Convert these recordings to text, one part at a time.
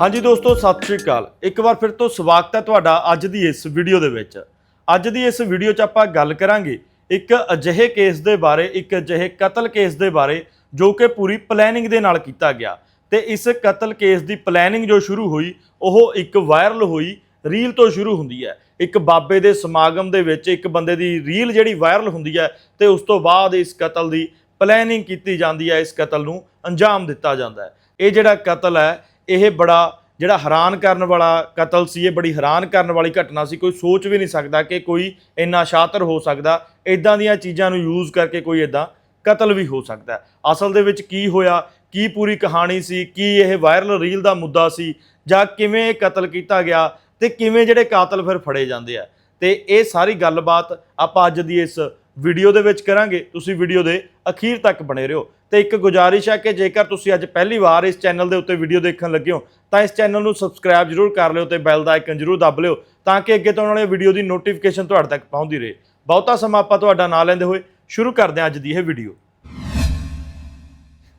ਹਾਂਜੀ ਦੋਸਤੋ, ਸਤਿ ਸ਼੍ਰੀ ਅਕਾਲ। ਇੱਕ ਵਾਰ ਫਿਰ ਤੋਂ ਸਵਾਗਤ ਹੈ ਤੁਹਾਡਾ ਅੱਜ ਦੀ ਇਸ ਵੀਡੀਓ ਦੇ ਵਿੱਚ। ਅੱਜ ਦੀ ਇਸ ਵੀਡੀਓ 'ਚ ਆਪਾਂ ਗੱਲ ਕਰਾਂਗੇ ਇੱਕ ਅਜਿਹੇ ਕੇਸ ਦੇ ਬਾਰੇ, ਇੱਕ ਅਜਿਹੇ ਕਤਲ ਕੇਸ ਦੇ ਬਾਰੇ, ਜੋ ਕਿ ਪੂਰੀ ਪਲੈਨਿੰਗ ਦੇ ਨਾਲ ਕੀਤਾ ਗਿਆ। ਤੇ ਇਸ ਕਤਲ ਕੇਸ ਦੀ ਪਲੈਨਿੰਗ ਜੋ ਸ਼ੁਰੂ ਹੋਈ, ਉਹ ਇੱਕ ਵਾਇਰਲ ਹੋਈ ਰੀਲ ਤੋਂ ਸ਼ੁਰੂ ਹੁੰਦੀ ਹੈ। ਇੱਕ ਬਾਬੇ ਦੇ ਸਮਾਗਮ ਦੇ ਵਿੱਚ ਇੱਕ ਬੰਦੇ ਦੀ ਰੀਲ ਜਿਹੜੀ ਵਾਇਰਲ ਹੁੰਦੀ ਹੈ, ਤੇ ਉਸ ਤੋਂ ਬਾਅਦ ਇਸ ਕਤਲ ਦੀ ਪਲੈਨਿੰਗ ਕੀਤੀ ਜਾਂਦੀ ਹੈ, ਇਸ ਕਤਲ ਨੂੰ ਅੰਜਾਮ ਦਿੱਤਾ ਜਾਂਦਾ ਹੈ। ਇਹ ਜਿਹੜਾ ਕਤਲ ਹੈ ਇਹ ਬੜਾ ਜਿਹੜਾ ਹੈਰਾਨ ਕਰਨ ਵਾਲਾ ਕਤਲ ਸੀ, ਇਹ ਬੜੀ ਹੈਰਾਨ ਕਰਨ ਵਾਲੀ ਘਟਨਾ ਸੀ। ਕੋਈ ਸੋਚ ਵੀ ਨਹੀਂ ਸਕਦਾ ਕਿ ਕੋਈ ਇੰਨਾ ਸ਼ਾਤਰ ਹੋ ਸਕਦਾ ਇਦਾਂ ਦੀਆਂ ਚੀਜ਼ਾਂ ਨੂੰ ਯੂਜ਼ ਕਰਕੇ ਕੋਈ ਇਦਾਂ ਕਤਲ ਵੀ ਹੋ ਸਕਦਾ ਅਸਲ ਦੇ ਵਿੱਚ ਕੀ ਹੋਇਆ, ਕੀ ਪੂਰੀ ਕਹਾਣੀ ਸੀ, ਕੀ ਇਹ ਵਾਇਰਲ ਰੀਲ ਦਾ ਮੁੱਦਾ ਸੀ, ਜਾਂ ਕਿਵੇਂ ਇਹ ਕਤਲ ਕੀਤਾ ਗਿਆ ਤੇ ਕਿਵੇਂ ਜਿਹੜੇ ਕਾਤਲ ਫਿਰ ਫੜੇ ਜਾਂਦੇ ਆ। ਤੇ ਇਹ ਸਾਰੀ ਗੱਲਬਾਤ ਆਪਾਂ ਅੱਜ ਦੀ ਇਸ ਵੀਡੀਓ ਦੇ ਵਿੱਚ ਕਰਾਂਗੇ, ਤੁਸੀਂ ਵੀਡੀਓ ਦੇ ਅਖੀਰ ਤੱਕ ਬਣੇ ਰਹੋ। ਤੇ ਇੱਕ ਗੁਜ਼ਾਰਿਸ਼ ਹੈ ਕਿ ਜੇਕਰ ਤੁਸੀਂ ਅੱਜ ਪਹਿਲੀ ਵਾਰ ਇਸ ਚੈਨਲ ਦੇ ਉੱਤੇ ਵੀਡੀਓ ਦੇਖਣ ਲੱਗੇ ਹੋ, ਤਾਂ ਇਸ ਚੈਨਲ ਨੂੰ ਸਬਸਕ੍ਰਾਈਬ ਜ਼ਰੂਰ ਕਰ ਲਿਓ ਤੇ ਬੈਲ ਦਾ ਆਈਕਨ ਜ਼ਰੂਰ ਦੱਬ ਲਿਓ, ਤਾਂ ਕਿ ਅੱਗੇ ਤੋਂ ਆਉਣ ਵਾਲੇ ਵੀਡੀਓ ਦੀ ਨੋਟੀਫਿਕੇਸ਼ਨ ਤੁਹਾਡੇ ਤੱਕ ਪਹੁੰਚਦੀ ਰਹੇ। ਬਹੁਤਾ ਸਮਾਂ ਆਪਾਂ ਤੁਹਾਡਾ ਨਾਂ ਲੈਂਦੇ ਹੋਏ ਸ਼ੁਰੂ ਕਰਦੇ ਹਾਂ ਅੱਜ ਦੀ ਇਹ ਵੀਡੀਓ।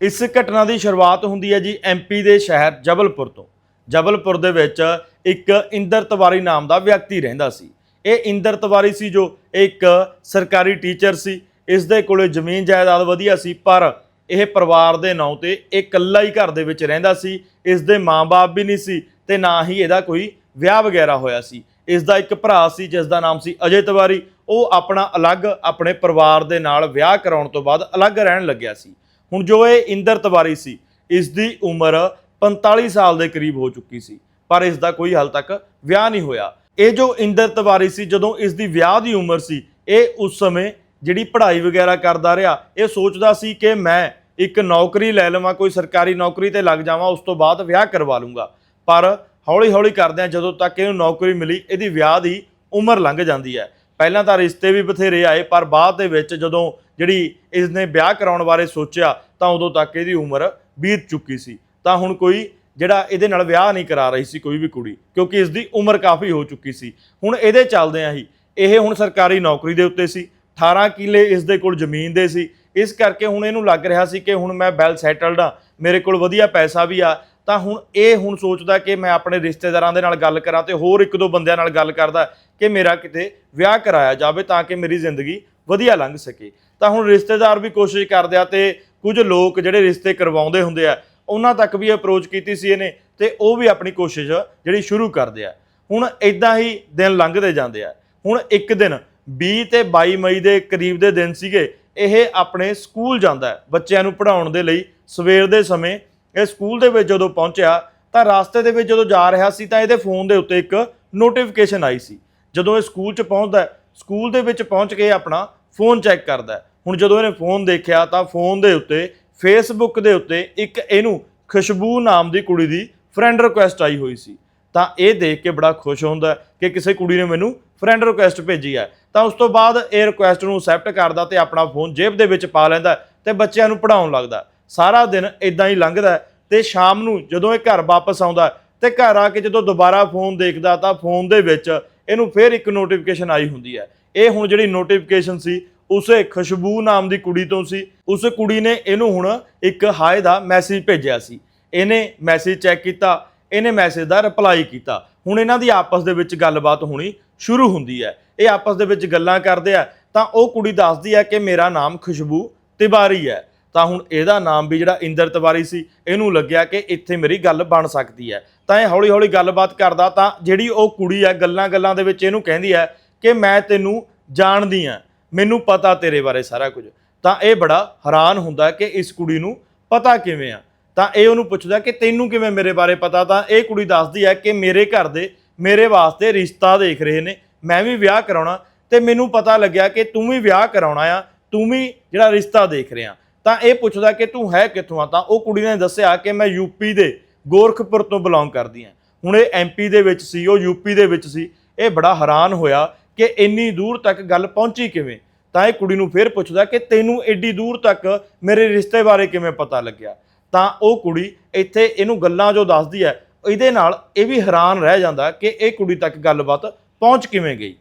ਇਸ ਘਟਨਾ ਦੀ ਸ਼ੁਰੂਆਤ ਹੁੰਦੀ ਹੈ ਜੀ ਐਮਪੀ ਦੇ ਸ਼ਹਿਰ ਜਬਲਪੁਰ ਤੋਂ। ਜਬਲਪੁਰ ਦੇ ਵਿੱਚ ਇੱਕ ਇੰਦਰ ਤਿਵਾਰੀ ਨਾਮ ਦਾ ਵਿਅਕਤੀ ਰਹਿੰਦਾ ਸੀ। ਇਹ ਇੰਦਰ ਤਿਵਾਰੀ ਸੀ ਜੋ ਇੱਕ ਸਰਕਾਰੀ ਟੀਚਰ ਸੀ। ਇਸ ਦੇ ਕੋਲੇ ਜ਼ਮੀਨ ਜਾਇਦਾਦ ਵਧੀਆ ਸੀ, ਪਰ ਇਹ ਪਰਿਵਾਰ ਦੇ ਨਾਂ ਤੇ ਇਹ ਇਕੱਲਾ ਹੀ ਘਰ ਦੇ ਵਿੱਚ ਰਹਿੰਦਾ ਸੀ। ਇਸ ਦੇ ਮਾਂ-ਬਾਪ ਵੀ ਨਹੀਂ ਸੀ ਤੇ ਨਾ ਹੀ ਇਹਦਾ ਕੋਈ ਵਿਆਹ ਵਗੈਰਾ ਹੋਇਆ ਸੀ। ਇਸ ਦਾ ਇੱਕ ਭਰਾ ਸੀ, ਜਿਸ ਦਾ ਨਾਮ ਸੀ ਅਜੇ ਤਿਵਾਰੀ ਉਹ ਆਪਣਾ ਅਲੱਗ ਆਪਣੇ ਪਰਿਵਾਰ ਦੇ ਨਾਲ ਵਿਆਹ ਕਰਾਉਣ ਤੋਂ ਬਾਅਦ ਅਲੱਗ ਰਹਿਣ ਲੱਗਿਆ ਸੀ। ਹੁਣ ਜੋ ਇਹ ਇੰਦਰ ਤਿਵਾਰੀ ਸੀ, ਇਸ ਦੀ ਉਮਰ 45 ਸਾਲ ਦੇ ਕਰੀਬ ਹੋ ਚੁੱਕੀ ਸੀ, ਪਰ ਇਸ ਦਾ ਕੋਈ ਹਾਲ ਤੱਕ ਵਿਆਹ ਨਹੀਂ ਹੋਇਆ। ਇਹ ਜੋ ਇੰਦਰ ਤਿਵਾਰੀ ਸੀ, ਜਦੋਂ ਇਸ ਦੀ ਵਿਆਹ ਦੀ ਉਮਰ ਸੀ, ਇਹ ਉਸ ਸਮੇਂ ਜਿਹੜੀ ਪੜ੍ਹਾਈ ਵਗੈਰਾ ਕਰਦਾ ਰਿਹਾ, ਇਹ ਸੋਚਦਾ ਸੀ ਕਿ ਮੈਂ ਇੱਕ ਨੌਕਰੀ ਲੈ ਲਵਾਂ, ਕੋਈ ਸਰਕਾਰੀ ਨੌਕਰੀ ਤੇ ਲੱਗ ਜਾਵਾਂ, ਉਸ ਤੋਂ ਬਾਅਦ ਵਿਆਹ ਕਰਵਾ ਲੂੰਗਾ। ਪਰ ਹੌਲੀ ਹੌਲੀ ਕਰਦਿਆਂ ਜਦੋਂ ਤੱਕ ਇਹਨੂੰ ਨੌਕਰੀ ਮਿਲੀ, ਇਹਦੀ ਵਿਆਹ ਦੀ ਉਮਰ ਲੰਘ ਜਾਂਦੀ ਹੈ। ਪਹਿਲਾਂ ਤਾਂ ਰਿਸ਼ਤੇ ਵੀ ਬਥੇਰੇ ਆਏ, ਪਰ ਬਾਅਦ ਦੇ ਵਿੱਚ ਜਦੋਂ ਜਿਹੜੀ ਇਸ ਨੇ ਵਿਆਹ ਕਰਾਉਣ ਬਾਰੇ ਸੋਚਿਆ, ਤਾਂ ਉਦੋਂ ਤੱਕ ਇਹਦੀ ਉਮਰ ਬੀਤ ਚੁੱਕੀ ਸੀ। ਤਾਂ ਹੁਣ ਕੋਈ ਜਿਹੜਾ ਇਹਦੇ ਨਾਲ ਵਿਆਹ ਨਹੀਂ ਕਰਾ ਰਹੀ ਸੀ ਕੋਈ ਵੀ ਕੁੜੀ, ਕਿਉਂਕਿ ਇਸ ਦੀ ਉਮਰ ਕਾਫੀ ਹੋ ਚੁੱਕੀ ਸੀ। ਹੁਣ ਇਹਦੇ ਚੱਲਦਿਆਂ ਹੀ। ਇਹ ਹੁਣ ਸਰਕਾਰੀ ਨੌਕਰੀ ਦੇ ਉੱਤੇ ਸੀ। 18 ਕਿੱਲੇ ਇਸ ਦੇ ਕੋਲ ਜ਼ਮੀਨ ਦੇ ਸੀ। ਇਸ ਕਰਕੇ ਹੁਣ ਇਹਨੂੰ ਲੱਗ ਰਿਹਾ ਸੀ ਕਿ ਹੁਣ ਮੈਂ ਵੈਲ ਸੈਟਲਡ ਆ, ਮੇਰੇ ਕੋਲ ਵਧੀਆ ਪੈਸਾ ਵੀ ਆ। ਤਾਂ ਹੁਣ ਇਹ ਹੁਣ ਸੋਚਦਾ ਕਿ ਮੈਂ ਆਪਣੇ ਰਿਸ਼ਤੇਦਾਰਾਂ ਦੇ ਨਾਲ ਗੱਲ ਕਰਾਂ ਤੇ ਹੋਰ ਇੱਕ ਦੋ ਬੰਦਿਆਂ ਨਾਲ ਗੱਲ ਕਰਦਾ ਕਿ ਮੇਰਾ ਕਿਤੇ ਵਿਆਹ ਕਰਾਇਆ ਜਾਵੇ ਤਾਂ ਕਿ ਮੇਰੀ ਜ਼ਿੰਦਗੀ ਵਧੀਆ ਲੰਘ ਸਕੇ। ਤਾਂ ਹੁਣ ਰਿਸ਼ਤੇਦਾਰ ਵੀ ਕੋਸ਼ਿਸ਼ ਕਰਦੇ ਆ ਤੇ ਕੁਝ ਲੋਕ ਜਿਹੜੇ ਰਿਸ਼ਤੇ ਕਰਵਾਉਂਦੇ ਹੁੰਦੇ ਆ ਉਹਨਾਂ ਤੱਕ ਵੀ ਅਪਰੋਚ ਕੀਤੀ ਸੀ ਇਹਨੇ ਤੇ ਉਹ ਵੀ ਆਪਣੀ ਕੋਸ਼ਿਸ਼ ਜਿਹੜੀ ਸ਼ੁਰੂ ਕਰਦੇ ਆ। ਹੁਣ ਇਦਾਂ ਹੀ ਦਿਨ ਲੰਘਦੇ ਜਾਂਦੇ ਆ। ਹੁਣ ਇੱਕ ਦਿਨ 20 ਤੇ 22 ਮਈ ਦੇ ਕਰੀਬ ਦੇ ਦਿਨ ਸੀਗੇ, ਇਹ ਆਪਣੇ ਸਕੂਲ ਜਾਂਦਾ ਬੱਚਿਆਂ ਨੂੰ ਪੜ੍ਹਾਉਣ ਦੇ ਲਈ। ਸਵੇਰ ਦੇ ਸਮੇਂ ਇਹ ਸਕੂਲ ਦੇ ਵਿੱਚ ਜਦੋਂ ਪਹੁੰਚਿਆ, ਤਾਂ ਰਾਸਤੇ ਦੇ ਵਿੱਚ ਜਦੋਂ ਜਾ ਰਿਹਾ ਸੀ, ਤਾਂ ਇਹਦੇ ਫੋਨ ਦੇ ਉੱਤੇ ਇੱਕ ਨੋਟੀਫਿਕੇਸ਼ਨ ਆਈ ਸੀ। ਜਦੋਂ ਇਹ ਸਕੂਲ 'ਚ ਪਹੁੰਚਦਾ ਸਕੂਲ ਦੇ ਵਿੱਚ ਪਹੁੰਚ ਕੇ ਆਪਣਾ ਫੋਨ ਚੈੱਕ ਕਰਦਾ ਹੁਣ ਜਦੋਂ ਇਹਨੇ ਫੋਨ ਦੇਖਿਆ, ਤਾਂ ਫੋਨ ਦੇ ਉੱਤੇ ਫੇਸਬੁੱਕ ਦੇ ਉੱਤੇ ਇੱਕ ਇਹਨੂੰ ਖੁਸ਼ਬੂ ਨਾਮ ਦੀ ਕੁੜੀ ਦੀ ਫਰੈਂਡ ਰਿਕੁਐਸਟ ਆਈ ਹੋਈ ਸੀ। ਤਾਂ ਇਹ ਦੇਖ ਕੇ ਬੜਾ ਖੁਸ਼ ਹੁੰਦਾ ਕਿ ਕਿਸੇ ਕੁੜੀ ਨੇ ਮੈਨੂੰ ਫਰੈਂਡ ਰਿਕੁਐਸਟ ਭੇਜੀ ਹੈ। ਤਾਂ ਉਸ ਤੋਂ ਬਾਅਦ ਇਹ ਰਿਕੁਐਸਟ ਨੂੰ ਅਸੈਪਟ ਕਰਦਾ ਤੇ ਆਪਣਾ ਫੋਨ ਜੇਬ ਦੇ ਵਿੱਚ ਪਾ ਲੈਂਦਾ ਹੈ ਤੇ ਬੱਚਿਆਂ ਨੂੰ ਪੜਾਉਣ ਲੱਗਦਾ। ਸਾਰਾ ਦਿਨ ਇਦਾਂ ਹੀ ਲੰਘਦਾ ਹੈ ਤੇ ਸ਼ਾਮ ਨੂੰ ਜਦੋਂ ਇਹ ਘਰ ਵਾਪਸ ਆਉਂਦਾ ਹੈ ਤੇ ਘਰ ਆ ਕੇ ਜਦੋਂ ਦੁਬਾਰਾ ਫੋਨ ਦੇਖਦਾ ਤਾਂ ਫੋਨ ਦੇ ਵਿੱਚ ਇਹਨੂੰ ਫਿਰ ਇੱਕ ਨੋਟੀਫਿਕੇਸ਼ਨ ਆਈ ਹੁੰਦੀ ਹੈ। ਇਹ ਹੁਣ ਜਿਹੜੀ ਨੋਟੀਫਿਕੇਸ਼ਨ ਸੀ ਉਸੇ ਖੁਸ਼ਬੂ ਨਾਮ ਦੀ ਕੁੜੀ ਤੋਂ ਸੀ। ਉਸ ਕੁੜੀ ਨੇ ਇਹਨੂੰ ਹੁਣ ਇੱਕ ਹਾਏ ਦਾ ਮੈਸੇਜ ਭੇਜਿਆ ਸੀ। ਇਹਨੇ ਮੈਸੇਜ ਚੈੱਕ ਕੀਤਾ, ਇਹਨੇ ਮੈਸੇਜ ਦਾ ਰਿਪਲਾਈ ਕੀਤਾ। ਹੁਣ ਇਹਨਾਂ ਦੀ ਆਪਸ ਦੇ ਵਿੱਚ ਗੱਲਬਾਤ ਹੋਣੀ ਸ਼ੁਰੂ ਹੁੰਦੀ ਹੈ। ਇਹ ਆਪਸ ਦੇ ਵਿੱਚ ਗੱਲਾਂ ਕਰਦੇ ਆ, ਤਾਂ ਉਹ ਕੁੜੀ ਦੱਸਦੀ ਹੈ ਕਿ ਮੇਰਾ ਨਾਮ ਖੁਸ਼ਬੂ ਤਿਵਾਰੀ ਹੈ। ਤਾਂ ਹੁਣ ਇਹਦਾ ਨਾਮ ਵੀ ਜਿਹੜਾ ਇੰਦਰ ਤਿਵਾਰੀ ਸੀ, ਇਹਨੂੰ ਲੱਗਿਆ ਕਿ ਇੱਥੇ ਮੇਰੀ ਗੱਲ ਬਣ ਸਕਦੀ ਹੈ। ਤਾਂ ਇਹ ਹੌਲੀ ਹੌਲੀ ਗੱਲਬਾਤ ਕਰਦਾ ਤਾਂ ਜਿਹੜੀ ਉਹ ਕੁੜੀ ਹੈ ਗੱਲਾਂ ਗੱਲਾਂ ਦੇ ਵਿੱਚ ਇਹਨੂੰ ਕਹਿੰਦੀ ਹੈ ਕਿ ਮੈਂ ਤੈਨੂੰ ਜਾਣਦੀ ਆ ਮੈਨੂੰ ਪਤਾ ਤੇਰੇ ਬਾਰੇ ਸਾਰਾ ਕੁਝ। ਤਾਂ ਇਹ ਬੜਾ ਹੈਰਾਨ ਹੁੰਦਾ ਕਿ ਇਸ ਕੁੜੀ ਨੂੰ ਪਤਾ ਕਿਵੇਂ ਆ। ਤਾਂ ਇਹ ਉਹਨੂੰ ਪੁੱਛਦਾ ਕਿ ਤੈਨੂੰ ਕਿਵੇਂ ਮੇਰੇ ਬਾਰੇ ਪਤਾ? ਤਾਂ ਇਹ ਕੁੜੀ ਦੱਸਦੀ ਹੈ ਕਿ ਮੇਰੇ ਘਰ ਦੇ, ਮੇਰੇ ਵਾਸਤੇ ਰਿਸ਼ਤਾ ਦੇਖ ਰਹੇ ਨੇ। ਮੈਂ ਵੀ ਵਿਆਹ ਕਰਾਉਣਾ ਤੇ ਮੈਨੂੰ ਪਤਾ ਲੱਗਿਆ ਕਿ ਤੂੰ ਵੀ ਵਿਆਹ ਕਰਾਉਣਾ ਆ, ਤੂੰ ਵੀ ਜਿਹੜਾ ਰਿਸ਼ਤਾ ਦੇਖ ਰਿਹਾ। ਤਾਂ ਇਹ ਪੁੱਛਦਾ ਕਿ ਤੂੰ ਹੈ ਕਿੱਥੋਂ ਆ? ਤਾਂ ਉਹ ਕੁੜੀ ਨੇ ਦੱਸਿਆ ਕਿ ਮੈਂ ਯੂਪੀ ਦੇ, ਗੋਰਖਪੁਰ ਤੋਂ ਬਿਲੋਂਗ ਕਰਦੀ ਹਾਂ। ਹੁਣ ਇਹ ਐਮਪੀ ਦੇ ਵਿੱਚ ਸੀ, ਉਹ ਯੂਪੀ ਦੇ ਵਿੱਚ ਸੀ। ਇਹ ਬੜਾ ਹੈਰਾਨ ਹੋਇਆ ਕਿ ਇੰਨੀ ਦੂਰ ਤੱਕ ਗੱਲ ਪਹੁੰਚੀ ਕਿਵੇਂ? ਤਾਂ ਇਹ ਕੁੜੀ ਨੂੰ ਫਿਰ ਪੁੱਛਦਾ ਕਿ ਤੈਨੂੰ ਐਡੀ ਦੂਰ ਤੱਕ ਮੇਰੇ ਰਿਸ਼ਤੇ ਬਾਰੇ ਕਿਵੇਂ ਪਤਾ ਲੱਗਿਆ? ਤਾਂ ਉਹ ਕੁੜੀ ਇੱਥੇ ਇਹਨੂੰ ਗੱਲਾਂ ਜੋ ਦੱਸਦੀ ਹੈ, ਇਹਦੇ ਨਾਲ ਇਹ ਵੀ ਹੈਰਾਨ ਰਹਿ ਜਾਂਦਾ ਕਿ ਇਹ ਕੁੜੀ ਤੱਕ ਗੱਲਬਾਤ ਪਹੁੰਚ ਕਿਵੇਂ ਗਈ।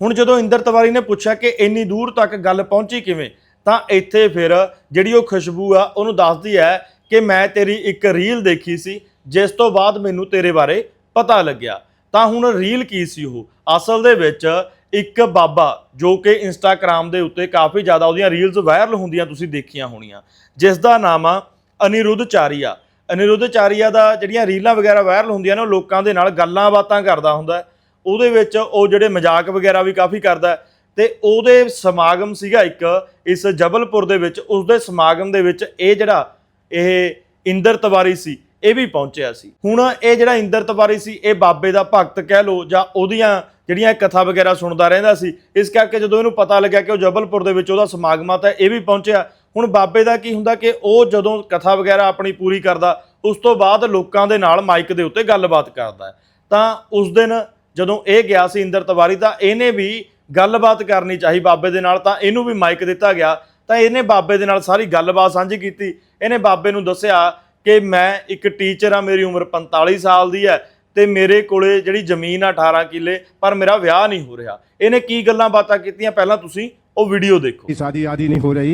ਹੁਣ ਜਦੋਂ ਇੰਦਰ ਤਿਵਾਰੀ ਨੇ ਪੁੱਛਿਆ ਕਿ ਇੰਨੀ ਦੂਰ ਤੱਕ ਗੱਲ ਪਹੁੰਚੀ ਕਿਵੇਂ, ਤਾਂ ਇੱਥੇ ਫਿਰ ਜਿਹੜੀ ਉਹ ਖੁਸ਼ਬੂ ਆ, ਉਹਨੂੰ ਦੱਸਦੀ ਹੈ ਕਿ ਮੈਂ ਤੇਰੀ ਇੱਕ ਰੀਲ ਦੇਖੀ ਸੀ, ਜਿਸ ਤੋਂ ਬਾਅਦ ਮੈਨੂੰ ਤੇਰੇ ਬਾਰੇ ਪਤਾ ਲੱਗਿਆ। ਤਾਂ ਹੁਣ ਰੀਲ ਕੀ ਸੀ ਉਹ? ਅਸਲ ਦੇ ਵਿੱਚ ਇੱਕ ਬਾਬਾ, ਜੋ ਕਿ ਇੰਸਟਾਗ੍ਰam ਦੇ ਉੱਤੇ ਕਾਫੀ ਜ਼ਿਆਦਾ ਉਹਦੀਆਂ ਰੀਲਸ ਵਾਇਰਲ ਹੁੰਦੀਆਂ ਤੁਸੀਂ ਦੇਖੀਆਂ ਹੋਣੀਆਂ ਜਿਸ ਦਾ ਨਾਮ ਆ ਅਨਿਰੁੱਧ ਚਾਰੀਆ। ਅਨਿਰੁੱਧ ਚਾਰੀਆ ਦਾ ਜਿਹੜੀਆਂ ਰੀਲਾਂ ਵਗੈਰਾ ਵਾਇਰਲ ਹੁੰਦੀਆਂ ਨੇ, ਉਹ ਲੋਕਾਂ ਦੇ ਨਾਲ ਗੱਲਾਂ ਬਾਤਾਂ ਕਰਦਾ ਹੁੰਦਾ ਉਹਦੇ ਵਿੱਚ ਉਹ ਜਿਹੜੇ ਮਜ਼ਾਕ ਵਗੈਰਾ ਵੀ ਕਾਫੀ ਕਰਦਾ ਹੈ। ਤੇ ਉਹਦੇ ਸਮਾਗਮ ਸੀਗਾ ਇੱਕ, ਇਸ ਜਬਲਪੁਰ ਦੇ ਵਿੱਚ, ਉਸਦੇ ਸਮਾਗਮ ਦੇ ਵਿੱਚ ਇਹ ਜਿਹੜਾ, ਇਹ ਇੰਦਰ ਤਿਵਾਰੀ ਸੀ ਇਹ ਵੀ ਪਹੁੰਚਿਆ ਸੀ। ਹੁਣ ਇਹ ਜਿਹੜਾ ਇੰਦਰ ਤਿਵਾਰੀ ਸੀ, ਇਹ ਬਾਬੇ ਦਾ ਭਗਤ ਕਹਿ ਲੋ ਜਾਂ ਉਹਦੀਆਂ ਜਿਹੜੀਆਂ ਕਥਾ ਵਗੈਰਾ ਸੁਣਦਾ ਰਹਿੰਦਾ ਸੀ, ਇਸ ਕਰਕੇ ਜਦੋਂ ਇਹਨੂੰ ਪਤਾ ਲੱਗਿਆ ਕਿ ਉਹ ਜਬਲਪੁਰ ਦੇ ਵਿੱਚ ਉਹਦਾ ਸਮਾਗਮਾਂ ਤਾਂ ਇਹ ਵੀ ਪਹੁੰਚਿਆ। ਹੁਣ ਬਾਬੇ ਦਾ ਕੀ ਹੁੰਦਾ ਕਿ ਉਹ ਜਦੋਂ ਕਥਾ ਵਗੈਰਾ ਆਪਣੀ ਪੂਰੀ ਕਰਦਾ, ਉਸ ਤੋਂ ਬਾਅਦ ਲੋਕਾਂ ਦੇ ਨਾਲ ਮਾਈਕ ਦੇ ਉੱਤੇ ਗੱਲਬਾਤ ਕਰਦਾ। ਤਾਂ ਉਸ ਦਿਨ ਜਦੋਂ ਇਹ ਗਿਆ ਸੀ ਇੰਦਰ ਤਿਵਾਰੀ, ਤਾਂ ਇਹਨੇ ਵੀ ਗੱਲਬਾਤ ਕਰਨੀ ਚਾਹੀ ਬਾਬੇ ਦੇ ਨਾਲ, ਤਾਂ ਇਹਨੂੰ ਵੀ ਮਾਈਕ ਦਿੱਤਾ ਗਿਆ। ਤਾਂ ਇਹਨੇ ਬਾਬੇ ਦੇ ਨਾਲ ਸਾਰੀ ਗੱਲਬਾਤ ਸਾਂਝੀ ਕੀਤੀ। ਇਹਨੇ ਬਾਬੇ ਨੂੰ ਦੱਸਿਆ ਕਿ ਮੈਂ ਇੱਕ ਟੀਚਰ ਆ ਮੇਰੀ ਉਮਰ 45 ਸਾਲ ਦੀ ਹੈ ਤੇ ਮੇਰੇ ਕੋਲੇ ਜਿਹੜੀ ਜ਼ਮੀਨ ਆ 18 ਕਿੱਲੇ ਪਰ ਮੇਰਾ ਵਿਆਹ ਨਹੀਂ ਹੋ ਰਿਹਾ ਇਹਨੇ ਕੀ ਗੱਲਾਂ ਬਾਤਾਂ ਕੀਤੀਆਂ ਪਹਿਲਾਂ ਤੁਸੀਂ ਉਹ ਵੀਡੀਓ ਦੇਖੋ की शादी आदि नहीं हो रही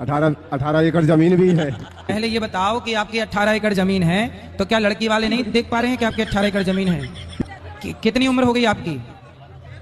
अठारह अठारह एकड़ जमीन भी है पहले ये बताओ कि आपकी 18 एकड़ जमीन है तो क्या लड़की वाले नहीं देख पा रहे हैं कि आपकी 18 एकड़ जमीन है कि, कितनी उम्र हो गई आपकी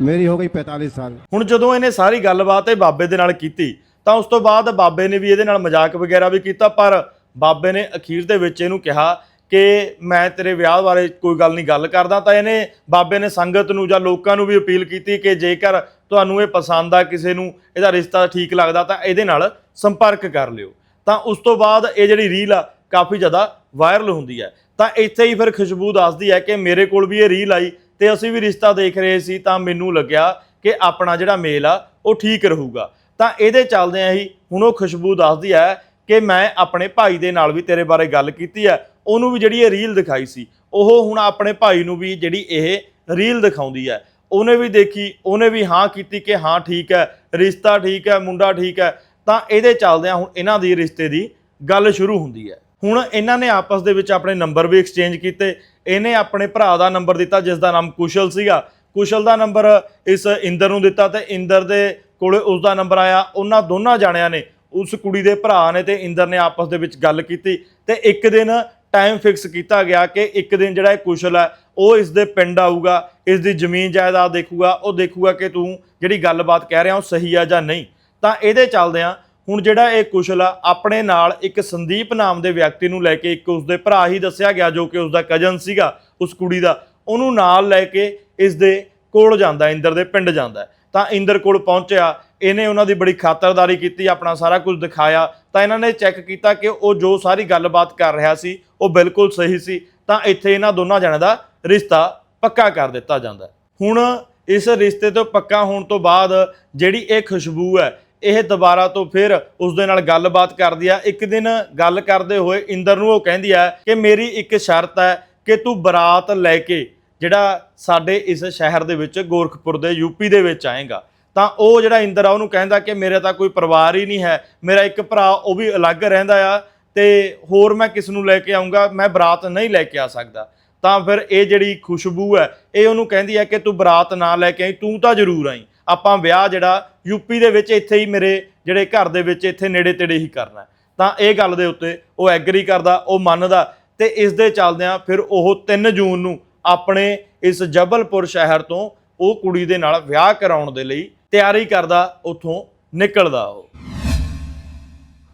मेरी हो गई पैंतालीस साल ਹੁਣ ਜਦੋਂ ਇਹਨੇ ਸਾਰੀ ਗੱਲਬਾਤ ਇਹ ਬਾਬੇ ਦੇ ਨਾਲ ਕੀਤੀ ਤਾਂ ਉਸ ਤੋਂ ਬਾਅਦ ਬਾਬੇ ਨੇ ਵੀ ਇਹਦੇ ਨਾਲ ਮਜ਼ਾਕ ਵਗੈਰਾ ਵੀ ਕੀਤਾ ਪਰ ਬਾਬੇ ਨੇ ਅਖੀਰ ਦੇ ਵਿੱਚ ਇਹਨੂੰ ਕਿਹਾ ਕਿ ਮੈਂ ਤੇਰੇ ਵਿਆਹ ਬਾਰੇ ਕੋਈ ਗੱਲ ਨਹੀਂ, ਗੱਲ ਕਰਦਾ ਤਾਂ ਇਹਨੇ ਬਾਬੇ ਨੇ ਸੰਗਤ ਨੂੰ ਜਾਂ ਲੋਕਾਂ ਨੂੰ ਵੀ ਅਪੀਲ ਕੀਤੀ ਕਿ ਜੇਕਰ ਤੁਹਾਨੂੰ ਇਹ ਪਸੰਦ ਆ ਕਿਸੇ ਨੂੰ, ਇਹਦਾ ਰਿਸ਼ਤਾ ਠੀਕ ਲੱਗਦਾ ਤਾਂ ਇਹਦੇ ਨਾਲ ਸੰਪਰਕ ਕਰ ਲਿਓ। ਤਾਂ ਉਸ ਤੋਂ ਬਾਅਦ ਇਹ ਜਿਹੜੀ ਰੀਲ ਆ, ਕਾਫੀ ਜ਼ਿਆਦਾ ਵਾਇਰਲ ਹੁੰਦੀ ਹੈ। ਤਾਂ ਇੱਥੇ ਹੀ ਫਿਰ ਖੁਸ਼ਬੂ ਦੱਸਦੀ ਹੈ ਕਿ ਮੇਰੇ ਕੋਲ ਵੀ ਇਹ ਰੀਲ ਆਈ ਤੇ ਅਸੀਂ ਵੀ ਰਿਸ਼ਤਾ ਦੇਖ ਰਹੇ ਸੀ ਤਾਂ ਮੈਨੂੰ ਲੱਗਿਆ ਕਿ ਆਪਣਾ ਜਿਹੜਾ ਮੇਲ ਆ, ਉਹ ਠੀਕ ਰਹੂਗਾ। ਤਾਂ ਇਹਦੇ ਚੱਲਦਿਆਂ ਹੀ ਹੁਣ ਉਹ ਖੁਸ਼ਬੂ ਦੱਸਦੀ ਹੈ ਕਿ ਮੈਂ ਆਪਣੇ ਭਾਈ ਦੇ ਨਾਲ ਵੀ ਤੇਰੇ ਬਾਰੇ ਗੱਲ ਕੀਤੀ ਹੈ, ਉਹਨੂੰ ਵੀ ਜਿਹੜੀ ਇਹ ਰੀਲ ਦਿਖਾਈ ਸੀ, ਉਹ ਹੁਣ ਆਪਣੇ ਭਾਈ ਨੂੰ ਵੀ ਜਿਹੜੀ ਇਹ ਰੀਲ ਦਿਖਾਉਂਦੀ ਹੈ। ਉਹਨੇ ਵੀ ਦੇਖੀ, ਉਹਨੇ ਵੀ ਹਾਂ ਕੀਤੀ ਕਿ ਹਾਂ ਠੀਕ ਹੈ, ਰਿਸ਼ਤਾ ਠੀਕ ਹੈ, ਮੁੰਡਾ ਠੀਕ ਹੈ, ਤਾਂ ਇਹਦੇ ਚੱਲਦਿਆਂ ਹੁਣ ਇਹਨਾਂ ਦੀ ਰਿਸ਼ਤੇ ਦੀ ਗੱਲ ਸ਼ੁਰੂ ਹੁੰਦੀ ਹੈ। ਹੁਣ ਇਹਨਾਂ ਨੇ ਆਪਸ ਦੇ ਵਿੱਚ ਆਪਣੇ ਨੰਬਰ ਵੀ ਐਕਸਚੇਂਜ ਕੀਤੇ, ਇਹਨੇ ਆਪਣੇ ਭਰਾ ਦਾ ਨੰਬਰ ਦਿੱਤਾ, ਜਿਸ ਦਾ ਨਾਮ ਕੁਸ਼ਲ ਸੀਗਾ। ਕੁਸ਼ਲ ਦਾ ਨੰਬਰ ਇਸ ਇੰਦਰ ਨੂੰ ਦਿੱਤਾ ਤੇ ਇੰਦਰ ਦੇ ਕੋਲੇ ਉਸ ਦਾ ਨੰਬਰ ਆਇਆ, ਉਹਨਾਂ ਦੋਨਾਂ ਜਾਣਿਆਂ ਨੇ ਉਸ ਕੁੜੀ ਦੇ ਭਰਾ ਨੇ ਤੇ ਇੰਦਰ ਨੇ ਆਪਸ ਦੇ ਵਿੱਚ ਗੱਲ ਕੀਤੀ ਤੇ ਇੱਕ ਦਿਨ ਟਾਈਮ ਫਿਕਸ ਕੀਤਾ ਗਿਆ ਕਿ ਇੱਕ ਦਿਨ ਜਿਹੜਾ ਇਹ ਕੁਸ਼ਲ ਹੈ, ਉਹ ਇਸ ਦੇ ਪਿੰਡ ਆਊਗਾ, ਇਸ ਦੀ ਜ਼ਮੀਨ ਜਾਇਦਾਦ ਦੇਖੂਗਾ, ਉਹ ਦੇਖੂਗਾ ਕਿ ਤੂੰ ਜਿਹੜੀ ਗੱਲਬਾਤ ਕਹਿ ਰਿਹਾ ਉਹ ਸਹੀ ਆ ਜਾਂ ਨਹੀਂ। ਤਾਂ ਇਹਦੇ ਚੱਲਦਿਆਂ ਹੁਣ ਜਿਹੜਾ ਇਹ ਕੁਸ਼ਲ ਆ, ਆਪਣੇ ਨਾਲ ਇੱਕ ਸੰਦੀਪ ਨਾਮ ਦੇ ਵਿਅਕਤੀ ਨੂੰ ਲੈ ਕੇ ਇੱਕ ਉਸਦੇ ਭਰਾ ਹੀ ਦੱਸਿਆ ਗਿਆ ਜੋ ਕਿ ਉਸਦਾ ਕਜ਼ਨ ਸੀਗਾ, ਉਸ ਕੁੜੀ ਦਾ, ਉਹਨੂੰ ਨਾਲ ਲੈ ਕੇ ਇਸ ਦੇ ਕੋਲ ਜਾਂਦਾ, ਇੰਦਰ ਦੇ ਪਿੰਡ ਜਾਂਦਾ। ਤਾਂ ਇੰਦਰ ਕੋਲ ਪਹੁੰਚਿਆ, ਇਹਨੇ ਉਹਨਾਂ ਦੀ ਬੜੀ ਖਾਤਰਦਾਰੀ ਕੀਤੀ, ਆਪਣਾ ਸਾਰਾ ਕੁਝ ਦਿਖਾਇਆ। ਤਾਂ ਇਹਨਾਂ ਨੇ ਚੈੱਕ ਕੀਤਾ ਕਿ ਉਹ ਜੋ ਸਾਰੀ ਗੱਲਬਾਤ ਕਰ ਰਿਹਾ ਸੀ, ਉਹ ਬਿਲਕੁਲ ਸਹੀ ਸੀ। ਤਾਂ ਇੱਥੇ ਇਹਨਾਂ ਦੋਨਾਂ ਜਣਿਆਂ ਦਾ ਰਿਸ਼ਤਾ ਪੱਕਾ ਕਰ ਦਿੱਤਾ ਜਾਂਦਾ ਹੁਣ ਇਸ ਰਿਸ਼ਤੇ ਤੋਂ ਪੱਕਾ ਹੋਣ ਤੋਂ ਬਾਅਦ ਜਿਹੜੀ ਇਹ ਖੁਸ਼ਬੂ ਹੈ, ਇਹ ਦੁਬਾਰਾ ਤੋਂ ਫਿਰ ਉਸ ਦੇ ਨਾਲ ਗੱਲਬਾਤ ਕਰਦੀ ਆ। ਇੱਕ ਦਿਨ ਗੱਲ ਕਰਦੇ ਹੋਏ ਇੰਦਰ ਨੂੰ ਉਹ ਕਹਿੰਦੀ ਆ ਕਿ ਮੇਰੀ ਇੱਕ ਸ਼ਰਤ ਹੈ ਕਿ ਤੂੰ ਬਰਾਤ ਲੈ ਕੇ ਜਿਹੜਾ ਸਾਡੇ ਇਸ ਸ਼ਹਿਰ ਦੇ ਵਿੱਚ ਗੋਰਖਪੁਰ ਦੇ ਯੂਪੀ ਦੇ ਵਿੱਚ ਆਏਗਾ, ਤਾਂ ਉਹ ਜਿਹੜਾ ਇੰਦਰ ਆ, ਉਹਨੂੰ ਕਹਿੰਦਾ ਕਿ ਮੇਰੇ ਤਾਂ ਕੋਈ ਪਰਿਵਾਰ ਹੀ ਨਹੀਂ ਹੈ, ਮੇਰਾ ਇੱਕ ਭਰਾ ਉਹ ਵੀ ਅਲੱਗ ਰਹਿੰਦਾ ਆ ਤੇ ਹੋਰ ਮੈਂ ਕਿਸ ਨੂੰ ਲੈ ਕੇ ਆਉਂਗਾ ਮੈਂ ਬਰਾਤ ਨਹੀਂ ਲੈ ਕੇ ਆ ਸਕਦਾ। ਤਾਂ ਫਿਰ ਇਹ ਜਿਹੜੀ ਖੁਸ਼ਬੂ ਹੈ, ਇਹ ਉਹਨੂੰ ਕਹਿੰਦੀ ਹੈ ਕਿ ਤੂੰ ਬਰਾਤ ਨਾ ਲੈ ਕੇ ਆਈ, ਤੂੰ ਤਾਂ ਜ਼ਰੂਰ ਆਈ। ਆਪਾਂ ਵਿਆਹ ਜਿਹੜਾ ਯੂਪੀ ਦੇ ਵਿੱਚ ਇੱਥੇ ਹੀ ਮੇਰੇ ਜਿਹੜੇ ਘਰ ਦੇ ਵਿੱਚ ਇੱਥੇ ਨੇੜੇ ਤੇੜੇ ਹੀ ਕਰਨਾ ਤਾਂ ਇਹ ਗੱਲ ਦੇ ਉੱਤੇ ਉਹ ਐਗਰੀ ਕਰਦਾ, ਉਹ ਮੰਨਦਾ ਤੇ ਇਸ ਦੇ ਚੱਲਦਿਆਂ ਫਿਰ ਉਹ 3 ਜੂਨ ਨੂੰ ਆਪਣੇ ਇਸ ਜਬਲਪੁਰ ਸ਼ਹਿਰ ਤੋਂ ਉਹ ਕੁੜੀ ਦੇ ਨਾਲ ਵਿਆਹ ਕਰਾਉਣ ਦੇ ਲਈ ਤਿਆਰੀ ਕਰਦਾ, ਉੱਥੋਂ ਨਿਕਲਦਾ ਉਹ।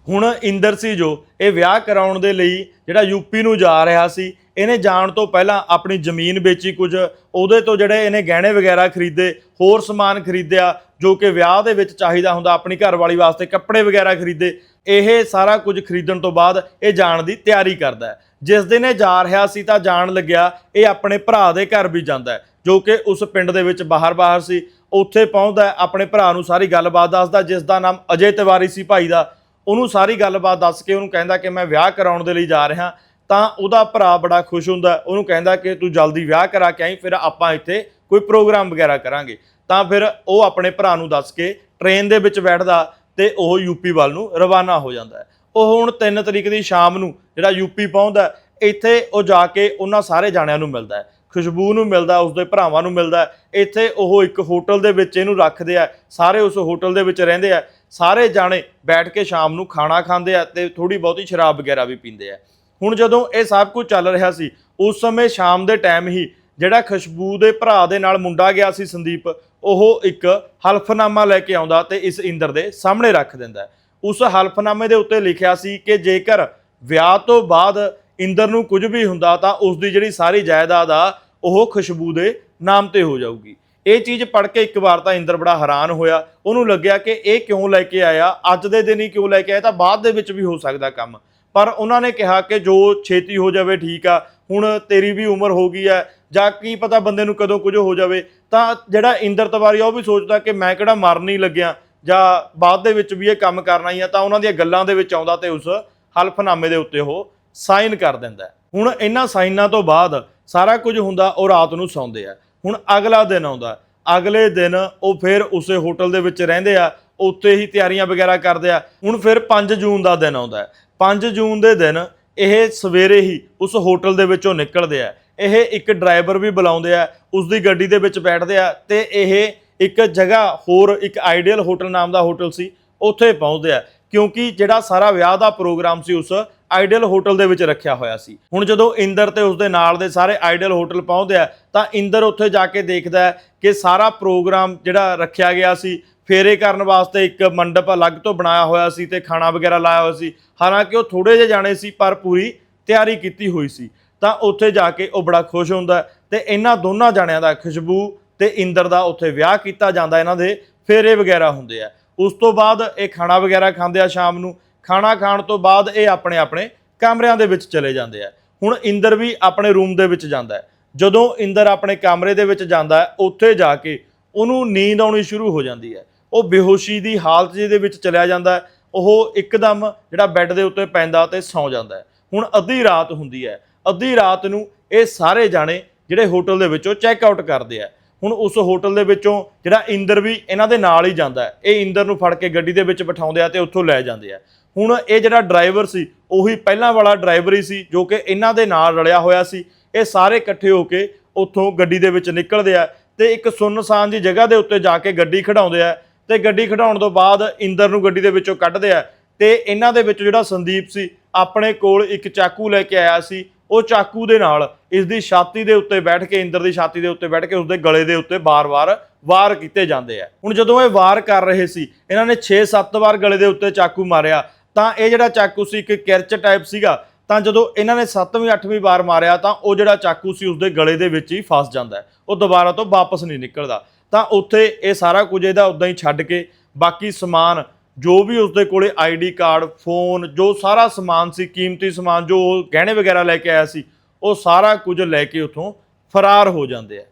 ਹੁਣ ਇੰਦਰ ਸੀ ਜੋ ਇਹ ਵਿਆਹ ਕਰਾਉਣ ਦੇ ਲਈ ਜਿਹੜਾ ਯੂਪੀ ਨੂੰ ਜਾ ਰਿਹਾ ਸੀ, ਇਹਨੇ ਜਾਣ ਤੋਂ ਪਹਿਲਾਂ ਆਪਣੀ ਜ਼ਮੀਨ ਵੇਚੀ ਕੁਝ, ਉਹਦੇ ਤੋਂ ਜਿਹੜੇ ਇਹਨੇ ਗਹਿਣੇ ਵਗੈਰਾ ਖਰੀਦੇ, ਹੋਰ ਸਮਾਨ ਖਰੀਦਿਆ, ਜੋ ਕਿ ਵਿਆਹ ਦੇ ਵਿੱਚ ਚਾਹੀਦਾ ਹੁੰਦਾ, ਆਪਣੀ ਘਰਵਾਲੀ ਵਾਸਤੇ ਕੱਪੜੇ ਵਗੈਰਾ ਖਰੀਦੇ ਇਹ ਸਾਰਾ ਕੁਝ ਖਰੀਦਣ ਤੋਂ ਬਾਅਦ ਇਹ ਜਾਣ ਦੀ ਤਿਆਰੀ ਕਰਦਾ ਹੈ। ਜਿਸ ਦਿਨ ਇਹ ਜਾ ਰਿਹਾ ਸੀ ਤਾਂ ਜਾਣ ਲੱਗਿਆ ਇਹ ਆਪਣੇ ਭਰਾ ਦੇ ਘਰ ਵੀ ਜਾਂਦਾ ਹੈ, ਜੋ ਕਿ ਉਸ ਪਿੰਡ ਦੇ ਵਿੱਚ ਬਾਹਰ-ਬਾਹਰ ਸੀ। ਉੱਥੇ ਪਹੁੰਚਦਾ ਆਪਣੇ ਭਰਾ ਨੂੰ ਸਾਰੀ ਗੱਲਬਾਤ ਦੱਸਦਾ, ਜਿਸ ਦਾ ਨਾਮ ਅਜੇ ਤਿਵਾਰੀ ਸੀ ਭਾਈ ਦਾ। ਉਹਨੂੰ ਸਾਰੀ ਗੱਲਬਾਤ ਦੱਸ ਕੇ ਉਹਨੂੰ ਕਹਿੰਦਾ ਕਿ ਮੈਂ ਵਿਆਹ ਕਰਾਉਣ ਦੇ ਲਈ ਜਾ ਰਿਹਾ ਤਾਂ ਉਹਦਾ ਭਰਾ ਬੜਾ ਖੁਸ਼ ਹੁੰਦਾ ਉਹਨੂੰ ਕਹਿੰਦਾ ਕਿ ਤੂੰ ਜਲਦੀ ਵਿਆਹ ਕਰਾ ਕੇ ਆਈ, ਫਿਰ ਆਪਾਂ ਇੱਥੇ ਕੋਈ ਪ੍ਰੋਗਰਾਮ ਵਗੈਰਾ ਕਰਾਂਗੇ। ਤਾਂ ਫਿਰ ਉਹ ਆਪਣੇ ਭਰਾ ਨੂੰ ਦੱਸ ਕੇ ਟ੍ਰੇਨ ਦੇ ਵਿੱਚ ਬੈਠਦਾ। ਤੇ ਉਹ ਯੂਪੀ ਵੱਲ ਨੂੰ ਰਵਾਨਾ ਹੋ ਜਾਂਦਾ ਹੈ। ਉਹ ਹੁਣ 3 ਤਰੀਕ ਦੀ ਸ਼ਾਮ ਨੂੰ ਜਿਹੜਾ ਯੂਪੀ ਪਹੁੰਚਦਾ ਇੱਥੇ ਉਹ ਜਾ ਕੇ ਉਹਨਾਂ ਸਾਰੇ ਜਾਣਿਆਂ ਨੂੰ ਮਿਲਦਾ ਹੈ। ਖੁਸ਼ਬੂ ਨੂੰ ਮਿਲਦਾ ਉਸਦੇ ਭਰਾਵਾਂ ਨੂੰ ਮਿਲਦਾ ਇੱਥੇ ਉਹ ਇੱਕ ਹੋਟਲ ਦੇ ਵਿੱਚ ਇਹਨੂੰ ਰੱਖਦੇ ਆ, ਸਾਰੇ ਉਸ ਹੋਟਲ ਦੇ ਵਿੱਚ ਰਹਿੰਦੇ ਆ। ਸਾਰੇ ਜਾਣੇ ਬੈਠ ਕੇ ਸ਼ਾਮ ਨੂੰ ਖਾਣਾ ਖਾਂਦੇ ਆ ਤੇ ਥੋੜੀ ਬਹੁਤੀ ਸ਼ਰਾਬ ਵਗੈਰਾ ਵੀ ਪੀਂਦੇ ਆ। ਹੁਣ ਜਦੋਂ ਇਹ ਸਭ ਕੁਝ ਚੱਲ ਰਿਹਾ ਸੀ, ਉਸ ਸਮੇਂ ਸ਼ਾਮ ਦੇ ਟਾਈਮ ਹੀ ਜਿਹੜਾ ਖੁਸ਼ਬੂ ਦੇ ਭਰਾ ਦੇ ਨਾਲ ਮੁੰਡਾ ਗਿਆ ਸੀ ਸੰਦੀਪ ਉਹ ਇੱਕ ਹਲਫਨਾਮਾ ਲੈ ਕੇ ਆਉਂਦਾ ਤੇ ਇਸ ਇੰਦਰ ਦੇ ਸਾਹਮਣੇ ਰੱਖ ਦਿੰਦਾ ਉਸ ਹਲਫਨਾਮੇ ਦੇ ਉੱਤੇ ਲਿਖਿਆ ਸੀ ਕਿ ਜੇਕਰ ਵਿਆਹ ਤੋਂ ਬਾਅਦ ਇੰਦਰ ਨੂੰ ਕੁਝ ਵੀ ਹੁੰਦਾ ਤਾਂ ਉਸ ਦੀ ਜਿਹੜੀ ਸਾਰੀ ਜਾਇਦਾਦ ਆ, ਉਹ ਖੁਸ਼ਬੂ ਦੇ ਨਾਮ ਤੇ ਹੋ ਜਾਊਗੀ। ਇਹ ਚੀਜ਼ ਪੜ੍ਹ ਕੇ ਇੱਕ ਵਾਰ ਤਾਂ ਇੰਦਰ ਬੜਾ ਹੈਰਾਨ ਹੋਇਆ। ਉਹਨੂੰ ਲੱਗਿਆ ਕਿ ਇਹ ਕਿਉਂ ਲੈ ਕੇ ਆਇਆ? ਅੱਜ ਦੇ ਦਿਨ ਹੀ ਕਿਉਂ ਲੈ ਕੇ ਆਇਆ? ਤਾਂ ਬਾਅਦ ਦੇ ਵਿੱਚ ਵੀ ਹੋ ਸਕਦਾ ਕੰਮ। ਪਰ ਉਹਨਾਂ ਨੇ ਕਿਹਾ ਕਿ ਜੋ ਛੇਤੀ ਹੋ ਜਾਵੇ ਠੀਕ ਆ, ਹੁਣ ਤੇਰੀ ਵੀ ਉਮਰ ਹੋ ਗਈ ਹੈ ਜਾਂ ਕੀ ਪਤਾ ਬੰਦੇ ਨੂੰ ਕਦੋਂ ਕੁਝ ਹੋ ਜਾਵੇ, ਤਾਂ ਜਿਹੜਾ ਇੰਦਰ ਤਿਵਾਰੀ ਉਹ ਵੀ ਸੋਚਦਾ ਕਿ ਮੈਂ ਕਿਹੜਾ ਮਰਨ ਹੀ ਲੱਗਿਆ, ਜਾਂ ਬਾਅਦ ਦੇ ਵਿੱਚ ਵੀ ਇਹ ਕੰਮ ਕਰਨਾ ਹੀ ਆ, ਤਾਂ ਉਹਨਾਂ ਦੀਆਂ ਗੱਲਾਂ ਦੇ ਵਿੱਚ ਆਉਂਦਾ ਤੇ ਉਸ ਹਲਫਨਾਮੇ ਦੇ ਉੱਤੇ ਉਹ ਸਾਈਨ ਕਰ ਦਿੰਦਾ ਹੁਣ ਇਹਨਾਂ ਸਾਈਨਾਂ ਤੋਂ ਬਾਅਦ ਸਾਰਾ ਕੁਝ ਹੁੰਦਾ, ਉਹ ਰਾਤ ਨੂੰ ਸੌਂਦੇ ਆ। ਹੁਣ ਅਗਲਾ ਦਿਨ ਆਉਂਦਾ, ਅਗਲੇ ਦਿਨ ਉਹ ਫਿਰ ਉਸੇ ਹੋਟਲ ਦੇ ਵਿੱਚ ਰਹਿੰਦੇ ਆ, ਉੱਥੇ ਹੀ ਤਿਆਰੀਆਂ ਵਗੈਰਾ ਕਰਦੇ ਆ। ਹੁਣ ਫਿਰ 5 ਜੂਨ ਦਾ ਦਿਨ ਆਉਂਦਾ ਹੈ। 5 ਜੂਨ ਦੇ ਦਿਨ ਇਹ ਸਵੇਰੇ ਹੀ ਉਸ ਹੋਟਲ ਦੇ ਵਿੱਚੋਂ ਨਿਕਲਦੇ ਆ। ਇਹ ਇੱਕ ਡਰਾਈਵਰ ਵੀ ਬੁਲਾਉਂਦੇ ਆ ਉਸ ਦੀ ਗੱਡੀ ਦੇ ਵਿੱਚ ਬੈਠਦੇ ਆ ਤੇ ਇਹ ਇੱਕ ਜਗ੍ਹਾ ਹੋਰ, ਇੱਕ ਆਈਡੀਅਲ ਹੋਟਲ ਨਾਮ ਦਾ ਹੋਟਲ ਸੀ, ਉੱਥੇ ਪਹੁੰਚਦੇ ਆ। ਕਿਉਂਕਿ ਜਿਹੜਾ ਸਾਰਾ ਵਿਆਹ ਦਾ ਪ੍ਰੋਗਰਾਮ ਸੀ, ਉਸ ਆਈਡੀਅਲ ਹੋਟਲ ਦੇ ਵਿੱਚ ਰੱਖਿਆ ਹੋਇਆ ਸੀ। ਹੁਣ ਜਦੋਂ ਇੰਦਰ ਤੇ ਉਸਦੇ ਨਾਲ ਦੇ ਸਾਰੇ ਆਈਡੀਅਲ ਹੋਟਲ ਪਹੁੰਚਦੇ ਆ, ਤਾਂ ਇੰਦਰ ਉੱਥੇ ਜਾ ਕੇ ਦੇਖਦਾ ਹੈ ਕਿ ਸਾਰਾ ਪ੍ਰੋਗਰਾਮ ਜਿਹੜਾ ਰੱਖਿਆ ਗਿਆ ਸੀ, ਫੇਰੇ ਕਰਨ ਵਾਸਤੇ ਇੱਕ ਮੰਡਪ ਅਲੱਗ ਤੋਂ ਬਣਾਇਆ ਹੋਇਆ ਸੀ ਤੇ ਖਾਣਾ ਵਗੈਰਾ ਲਾਇਆ ਹੋਇਆ ਸੀ। ਹਾਲਾਂਕਿ ਉਹ ਥੋੜੇ ਜਿਹੇ ਜਾਣੇ ਸੀ, ਪਰ ਪੂਰੀ ਤਿਆਰੀ ਕੀਤੀ ਹੋਈ ਸੀ। ਤਾਂ ਉੱਥੇ ਜਾ ਕੇ ਉਹ ਬੜਾ ਖੁਸ਼ ਹੁੰਦਾ ਹੈ ਤੇ ਇਹਨਾਂ ਦੋਨਾਂ ਜਾਣਿਆਂ ਦਾ ਖੁਸ਼ਬੂ ਤੇ ਇੰਦਰ ਦਾ ਉੱਥੇ ਵਿਆਹ ਕੀਤਾ ਜਾਂਦਾ ਇਹਨਾਂ ਦੇ ਫੇਰੇ ਵਗੈਰਾ ਹੁੰਦੇ ਆ। ਉਸ ਤੋਂ ਬਾਅਦ ਇਹ ਖਾਣਾ ਵਗੈਰਾ ਖਾਂਦੇ ਆ ਸ਼ਾਮ ਨੂੰ। ਖਾਣਾ ਖਾਣ ਤੋਂ ਬਾਅਦ ਇਹ ਆਪਣੇ ਆਪਣੇ ਕਮਰਿਆਂ ਦੇ ਵਿੱਚ ਚਲੇ ਜਾਂਦੇ ਆ। ਹੁਣ ਇੰਦਰ ਵੀ ਆਪਣੇ ਰੂਮ ਦੇ ਵਿੱਚ ਜਾਂਦਾ ਜਦੋਂ ਇੰਦਰ ਆਪਣੇ ਕਮਰੇ ਦੇ ਵਿੱਚ ਜਾਂਦਾ ਉੱਥੇ ਜਾ ਕੇ ਉਹਨੂੰ ਨੀਂਦ ਆਉਣੀ ਸ਼ੁਰੂ ਹੋ ਜਾਂਦੀ ਹੈ। ਉਹ ਬੇਹੋਸ਼ੀ ਦੀ ਹਾਲਤ ਜਿਹਦੇ ਵਿੱਚ ਚਲਿਆ ਜਾਂਦਾ ਉਹ ਇੱਕਦਮ ਜਿਹੜਾ ਬੈੱਡ ਦੇ ਉੱਤੇ ਪੈਂਦਾ ਤੇ ਸੌਂ ਜਾਂਦਾ ਹੁਣ ਅੱਧੀ ਰਾਤ ਹੁੰਦੀ ਹੈ। ਅੱਧੀ ਰਾਤ ਨੂੰ ਇਹ ਸਾਰੇ ਜਾਣੇ ਜਿਹੜੇ ਹੋਟਲ ਦੇ ਵਿੱਚੋਂ ਚੈੱਕ ਆਊਟ ਕਰਦੇ ਆ। ਹੁਣ ਉਸ ਹੋਟਲ ਦੇ ਵਿੱਚੋਂ ਜਿਹੜਾ ਇੰਦਰ ਵੀ ਇਹਨਾਂ ਦੇ ਨਾਲ ਹੀ ਜਾਂਦਾ ਹੈ। ਇਹ ਇੰਦਰ ਨੂੰ ਫੜ ਕੇ ਗੱਡੀ ਦੇ ਵਿੱਚ ਬਿਠਾਉਂਦੇ ਆ ਤੇ ਉੱਥੋਂ ਲੈ ਜਾਂਦੇ ਆ। ਹੁਣ ਇਹ ਜਿਹੜਾ ਡਰਾਈਵਰ ਸੀ, ਉਹੀ ਪਹਿਲਾਂ ਵਾਲਾ ਡਰਾਈਵਰ ਹੀ ਸੀ, ਜੋ ਕਿ ਇਹਨਾਂ ਦੇ ਨਾਲ ਰਲਿਆ ਹੋਇਆ ਸੀ। ਇਹ ਸਾਰੇ ਇਕੱਠੇ ਹੋ ਕੇ ਉੱਥੋਂ ਗੱਡੀ ਦੇ ਵਿੱਚ ਨਿਕਲਦੇ ਆ ਤੇ ਇੱਕ ਸੁੰਨਸਾਨ ਦੀ ਜਗ੍ਹਾ ਦੇ ਉੱਤੇ ਜਾ ਕੇ ਗੱਡੀ ਖੜਾਉਂਦੇ ਆ। ਤੇ ਗੱਡੀ ਖੜਾਉਣ ਤੋਂ ਬਾਅਦ ਇੰਦਰ ਨੂੰ ਗੱਡੀ ਦੇ ਵਿੱਚੋਂ ਕੱਢਦੇ ਆ ਤੇ ਇਹਨਾਂ ਦੇ ਵਿੱਚ ਜਿਹੜਾ ਸੰਦੀਪ ਸੀ, ਆਪਣੇ ਕੋਲ ਇੱਕ ਚਾਕੂ ਲੈ ਕੇ ਆਇਆ ਸੀ। ਉਹ ਚਾਕੂ ਦੇ ਨਾਲ ਇਸ ਦੀ ਛਾਤੀ ਦੇ ਉੱਤੇ ਬੈਠ ਕੇ, ਇੰਦਰ ਦੀ ਛਾਤੀ ਦੇ ਉੱਤੇ ਬੈਠ ਕੇ ਉਸਦੇ ਗਲੇ ਦੇ ਉੱਤੇ ਬਾਰ-ਬਾਰ ਵਾਰ ਕੀਤੇ ਜਾਂਦੇ ਆ। ਹੁਣ ਜਦੋਂ ਇਹ ਵਾਰ ਕਰ ਰਹੇ ਸੀ, ਇਹਨਾਂ ਨੇ 6-7 ਵਾਰ ਗਲੇ ਦੇ ਉੱਤੇ ਚਾਕੂ ਮਾਰਿਆ, ਤਾਂ ਇਹ ਜਿਹੜਾ ਚਾਕੂ ਸੀ ਇੱਕ ਕਿਰਚ ਟਾਈਪ ਸੀਗਾ, ਤਾਂ ਜਦੋਂ ਇਹਨਾਂ ਨੇ 7ਵੀਂ 8ਵੀਂ ਵਾਰ ਮਾਰਿਆ, ਤਾਂ ਉਹ ਜਿਹੜਾ ਚਾਕੂ ਸੀ ਉਸਦੇ ਗਲੇ ਦੇ ਵਿੱਚ ਹੀ ਫਸ ਜਾਂਦਾ ਉਹ ਦੁਬਾਰਾ ਤੋਂ ਵਾਪਸ ਨਹੀਂ ਨਿਕਲਦਾ। ਤਾਂ ਉੱਥੇ ਇਹ ਸਾਰਾ ਕੁਝ ਇਹਦਾ ਉਦਾਂ ਹੀ ਛੱਡ ਕੇ ਬਾਕੀ ਸਮਾਨ ਜੋ ਵੀ ਉਸਦੇ ਕੋਲੇ ਆਈਡੀ ਕਾਰਡ, ਫੋਨ, ਜੋ ਸਾਰਾ ਸਮਾਨ ਸੀ, ਕੀਮਤੀ ਸਮਾਨ, ਜੋ ਉਹ ਗਹਿਣੇ ਵਗੈਰਾ ਲੈ ਕੇ ਆਇਆ ਸੀ, ਉਹ ਸਾਰਾ ਕੁਝ ਲੈ ਕੇ ਉੱਥੋਂ ਫਰਾਰ ਹੋ ਜਾਂਦੇ ਆ।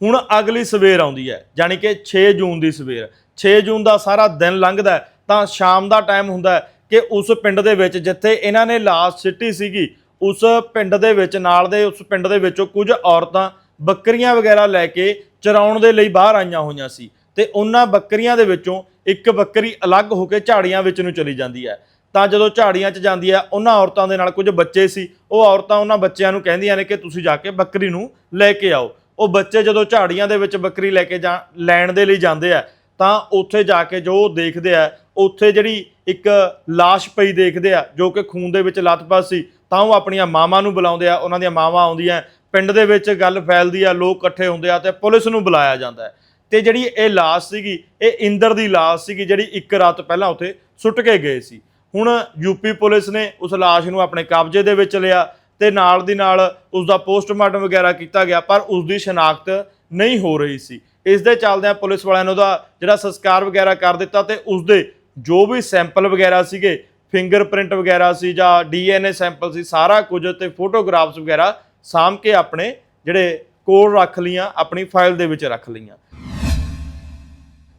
ਹੁਣ ਅਗਲੀ ਸਵੇਰ ਆਉਂਦੀ ਹੈ ਯਾਨੀ ਕਿ 6 ਜੂਨ ਦੀ ਸਵੇਰ। 6 ਜੂਨ ਦਾ ਸਾਰਾ ਦਿਨ ਲੰਘਦਾ ਤਾਂ ਸ਼ਾਮ ਦਾ ਟਾਈਮ ਹੁੰਦਾ ਕਿ ਉਸ ਪਿੰਡ ਦੇ ਵਿੱਚ ਜਿੱਥੇ ਇਹਨਾਂ ਨੇ ਲਾਸ਼ ਸਿੱਟੀ ਸੀਗੀ, ਉਸ ਪਿੰਡ ਦੇ ਵਿੱਚ, ਨਾਲ ਦੇ ਉਸ ਪਿੰਡ ਦੇ ਵਿੱਚੋਂ ਕੁਝ ਔਰਤਾਂ ਬੱਕਰੀਆਂ ਵਗੈਰਾ ਲੈ ਕੇ ਚਰਾਉਣ ਦੇ ਲਈ ਬਾਹਰ ਆਈਆਂ ਹੋਈਆਂ ਸੀ। ਤੇ ਉਹਨਾਂ ਬੱਕਰੀਆਂ ਦੇ ਵਿੱਚੋਂ ਇੱਕ ਬੱਕਰੀ ਅਲੱਗ ਹੋ ਕੇ ਝਾੜੀਆਂ ਵਿੱਚ ਨੂੰ ਚਲੀ ਜਾਂਦੀ ਹੈ। ਤਾਂ ਜਦੋਂ ਝਾੜੀਆਂ 'ਚ ਜਾਂਦੀ ਹੈ, ਉਹਨਾਂ ਔਰਤਾਂ ਦੇ ਨਾਲ ਕੁਝ ਬੱਚੇ ਸੀ, ਉਹ ਔਰਤਾਂ ਉਹਨਾਂ ਬੱਚਿਆਂ ਨੂੰ ਕਹਿੰਦੀਆਂ ਨੇ ਕਿ ਤੁਸੀਂ ਜਾ ਕੇ ਬੱਕਰੀ ਨੂੰ ਲੈ ਕੇ ਆਓ। ਉਹ ਬੱਚੇ ਜਦੋਂ ਝਾੜੀਆਂ ਦੇ ਵਿੱਚ ਬੱਕਰੀ ਲੈ ਕੇ ਜਾ ਲੈਣ ਦੇ ਲਈ ਜਾਂਦੇ ਆ, ਤਾਂ ਉੱਥੇ ਜਾ ਕੇ ਜੋ ਉਹ ਦੇਖਦੇ ਆ, ਉੱਥੇ ਜਿਹੜੀ ਇੱਕ ਲਾਸ਼ ਪਈ ਦੇਖਦੇ ਆ, ਜੋ ਕਿ ਖੂਨ ਦੇ ਵਿੱਚ ਲੱਥਪੱਥ ਸੀ, ਤਾਂ ਉਹ ਆਪਣੀਆਂ ਮਾਵਾਂ ਨੂੰ ਬੁਲਾਉਂਦੇ ਆ, ਉਹਨਾਂ ਦੀਆਂ ਮਾਵਾਂ ਆਉਂਦੀਆਂ, ਪਿੰਡ ਦੇ ਵਿੱਚ ਗੱਲ ਫੈਲਦੀ ਆ, ਲੋਕ ਇਕੱਠੇ ਹੁੰਦੇ ਆ ਤੇ ਪੁਲਿਸ ਨੂੰ ਬੁਲਾਇਆ ਜਾਂਦਾ ਹੈ। ਤੇ ਜਿਹੜੀ ਇਹ ਲਾਸ਼ ਸੀਗੀ, ਇਹ ਇੰਦਰ ਦੀ ਲਾਸ਼ ਸੀਗੀ, ਜਿਹੜੀ ਇੱਕ ਰਾਤ ਪਹਿਲਾਂ ਉੱਥੇ ਸੁੱਟ ਕੇ ਗਏ ਸੀ। ਹੁਣ ਯੂਪੀ ਪੁਲਿਸ ਨੇ ਉਸ ਲਾਸ਼ ਨੂੰ ਆਪਣੇ ਕਬਜ਼ੇ ਦੇ ਵਿੱਚ ਲਿਆ ਤੇ ਨਾਲ ਦੀ ਨਾਲ ਉਸ ਦਾ ਪੋਸਟਮਾਰਟਮ ਵਗੈਰਾ ਕੀਤਾ ਗਿਆ, ਪਰ ਉਸ ਦੀ ਸ਼ਨਾਖਤ ਨਹੀਂ ਹੋ ਰਹੀ ਸੀ। ਇਸ ਦੇ ਚੱਲਦਿਆਂ ਪੁਲਿਸ ਵਾਲਿਆਂ ਨੇ ਉਹਦਾ ਜਿਹੜਾ ਸੰਸਕਾਰ ਵਗੈਰਾ ਕਰ ਦਿੱਤਾ ਤੇ ਉਸ ਦੇ ਜੋ ਵੀ ਸੈਂਪਲ ਵਗੈਰਾ ਸੀਗੇ, ਫਿੰਗਰਪ੍ਰਿੰਟ ਵਗੈਰਾ ਸੀ ਜਾਂ ਡੀਐਨਏ ਸੈਂਪਲ ਸੀ, ਸਾਰਾ ਕੁਝ ਤੇ ਫੋਟੋਗ੍ਰਾਫਸ ਵਗੈਰਾ ਸਾਂਭ ਕੇ ਆਪਣੇ ਜਿਹੜੇ ਕੋਲ ਰੱਖ ਲੀਆਂ ਆਪਣੀ ਫਾਈਲ ਦੇ ਵਿੱਚ ਰੱਖ ਲਈਆਂ।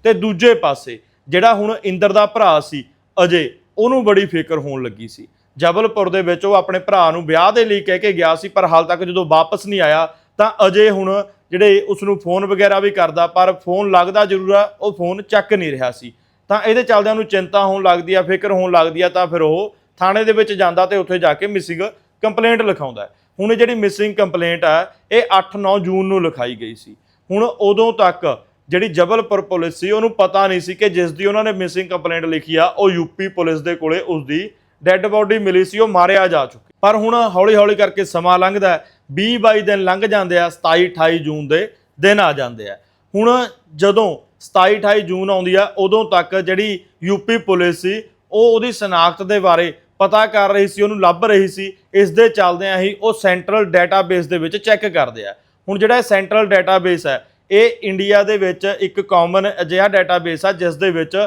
ਤੇ ਦੂਜੇ ਪਾਸੇ ਜਿਹੜਾ ਹੁਣ ਇੰਦਰ ਦਾ ਭਰਾ ਸੀ, ਅਜੇ ਉਹਨੂੰ ਬੜੀ ਫਿਕਰ ਹੋਣ ਲੱਗੀ ਸੀ। ਜਬਲਪੁਰ ਦੇ ਵਿੱਚ ਉਹ ਆਪਣੇ ਭਰਾ ਨੂੰ ਵਿਆਹ ਦੇ ਲਈ ਕਹਿ ਕੇ ਗਿਆ ਸੀ, ਪਰ ਹਾਲ ਤੱਕ ਜਦੋਂ ਵਾਪਸ ਨਹੀਂ ਆਇਆ, ਤਾਂ ਅਜੇ ਹੁਣ ਜਿਹੜੇ ਉਸ ਨੂੰ ਫੋਨ ਵਗੈਰਾ ਵੀ ਕਰਦਾ, ਪਰ ਫੋਨ ਲੱਗਦਾ ਜ਼ਰੂਰ ਆ, ਉਹ ਫੋਨ ਚੱਕ ਨਹੀਂ ਰਿਹਾ ਸੀ। ਤਾਂ ਇਹਦੇ ਚੱਲਦਿਆਂ ਨੂੰ ਚਿੰਤਾ ਹੋਣ ਲੱਗਦੀ ਆ, ਫਿਕਰ ਹੋਣ ਲੱਗਦੀ ਆ, ਤਾਂ ਫਿਰ ਉਹ ਥਾਣੇ ਦੇ ਵਿੱਚ ਜਾਂਦਾ ਤੇ ਉੱਥੇ ਜਾ ਕੇ ਮਿਸਿੰਗ ਕੰਪਲੇਂਟ ਲਿਖਾਉਂਦਾ ਹੁਣ ਇਹ ਜਿਹੜੀ ਮਿਸਿੰਗ ਕੰਪਲੇਂਟ ਆ, ਇਹ 8-9 ਜੂਨ ਨੂੰ ਲਿਖਾਈ ਗਈ ਸੀ। ਹੁਣ ਉਦੋਂ ਤੱਕ ਜਿਹੜੀ ਜਬਲਪੁਰ ਪੁਲਿਸ ਸੀ, ਉਹਨੂੰ ਪਤਾ ਨਹੀਂ ਸੀ ਕਿ ਜਿਸ ਦੀ ਉਹਨਾਂ ਨੇ ਮਿਸਿੰਗ ਕੰਪਲੇਂਟ ਲਿਖੀ ਆ, ਉਹ ਯੂਪੀ ਪੁਲਿਸ ਦੇ ਕੋਲੇ ਉਸ ਦੀ ਡੈੱਡ ਬਾਡੀ ਮਿਲੀ ਸੀ, ਉਹ ਮਾਰਿਆ ਜਾ ਚੁੱਕੀ ਪਰ ਹੁਣ ਹੌਲੀ ਹੌਲੀ ਕਰਕੇ ਸਮਾਂ ਲੰਘਦਾ ਹੈ 20 22 ਦਿਨ ਲੰਘ ਜਾਂਦੇ ਆ 27 28 ਜੂਨ ਦੇ ਦਿਨ ਆ ਜਾਂਦੇ ਆ। ਹੁਣ ਜਦੋਂ 27 28 ਜੂਨ ਆਉਂਦੀ ਆ, ਉਦੋਂ ਤੱਕ ਜਿਹੜੀ ਯੂਪੀ ਪੁਲਿਸ ਸੀ, ਉਹ ਉਹਦੀ ਸਨਾਖਤ ਦੇ ਬਾਰੇ ਪਤਾ ਕਰ ਰਹੀ ਸੀ, ਉਹਨੂੰ ਲੱਭ ਰਹੀ ਸੀ, ਇਸ ਦੇ ਚੱਲਦਿਆਂ ਹੀ ਉਹ ਸੈਂਟਰਲ ਡਾਟਾਬੇਸ ਦੇ ਵਿੱਚ ਚੈੱਕ ਕਰਦੇ ਆ। ਹੁਣ ਜਿਹੜਾ ਇਹ ਸੈਂਟਰਲ ਡਾਟਾਬੇਸ ਹੈ ਇਹ ਇੰਡੀਆ ਦੇ ਵਿੱਚ ਇੱਕ ਕਾਮਨ ਅਜਿਹਾ ਡਾਟਾਬੇਸ ਆ, ਜਿਸ ਦੇ ਵਿੱਚ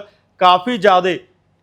ਕਾਫੀ ਜ਼ਿਆਦਾ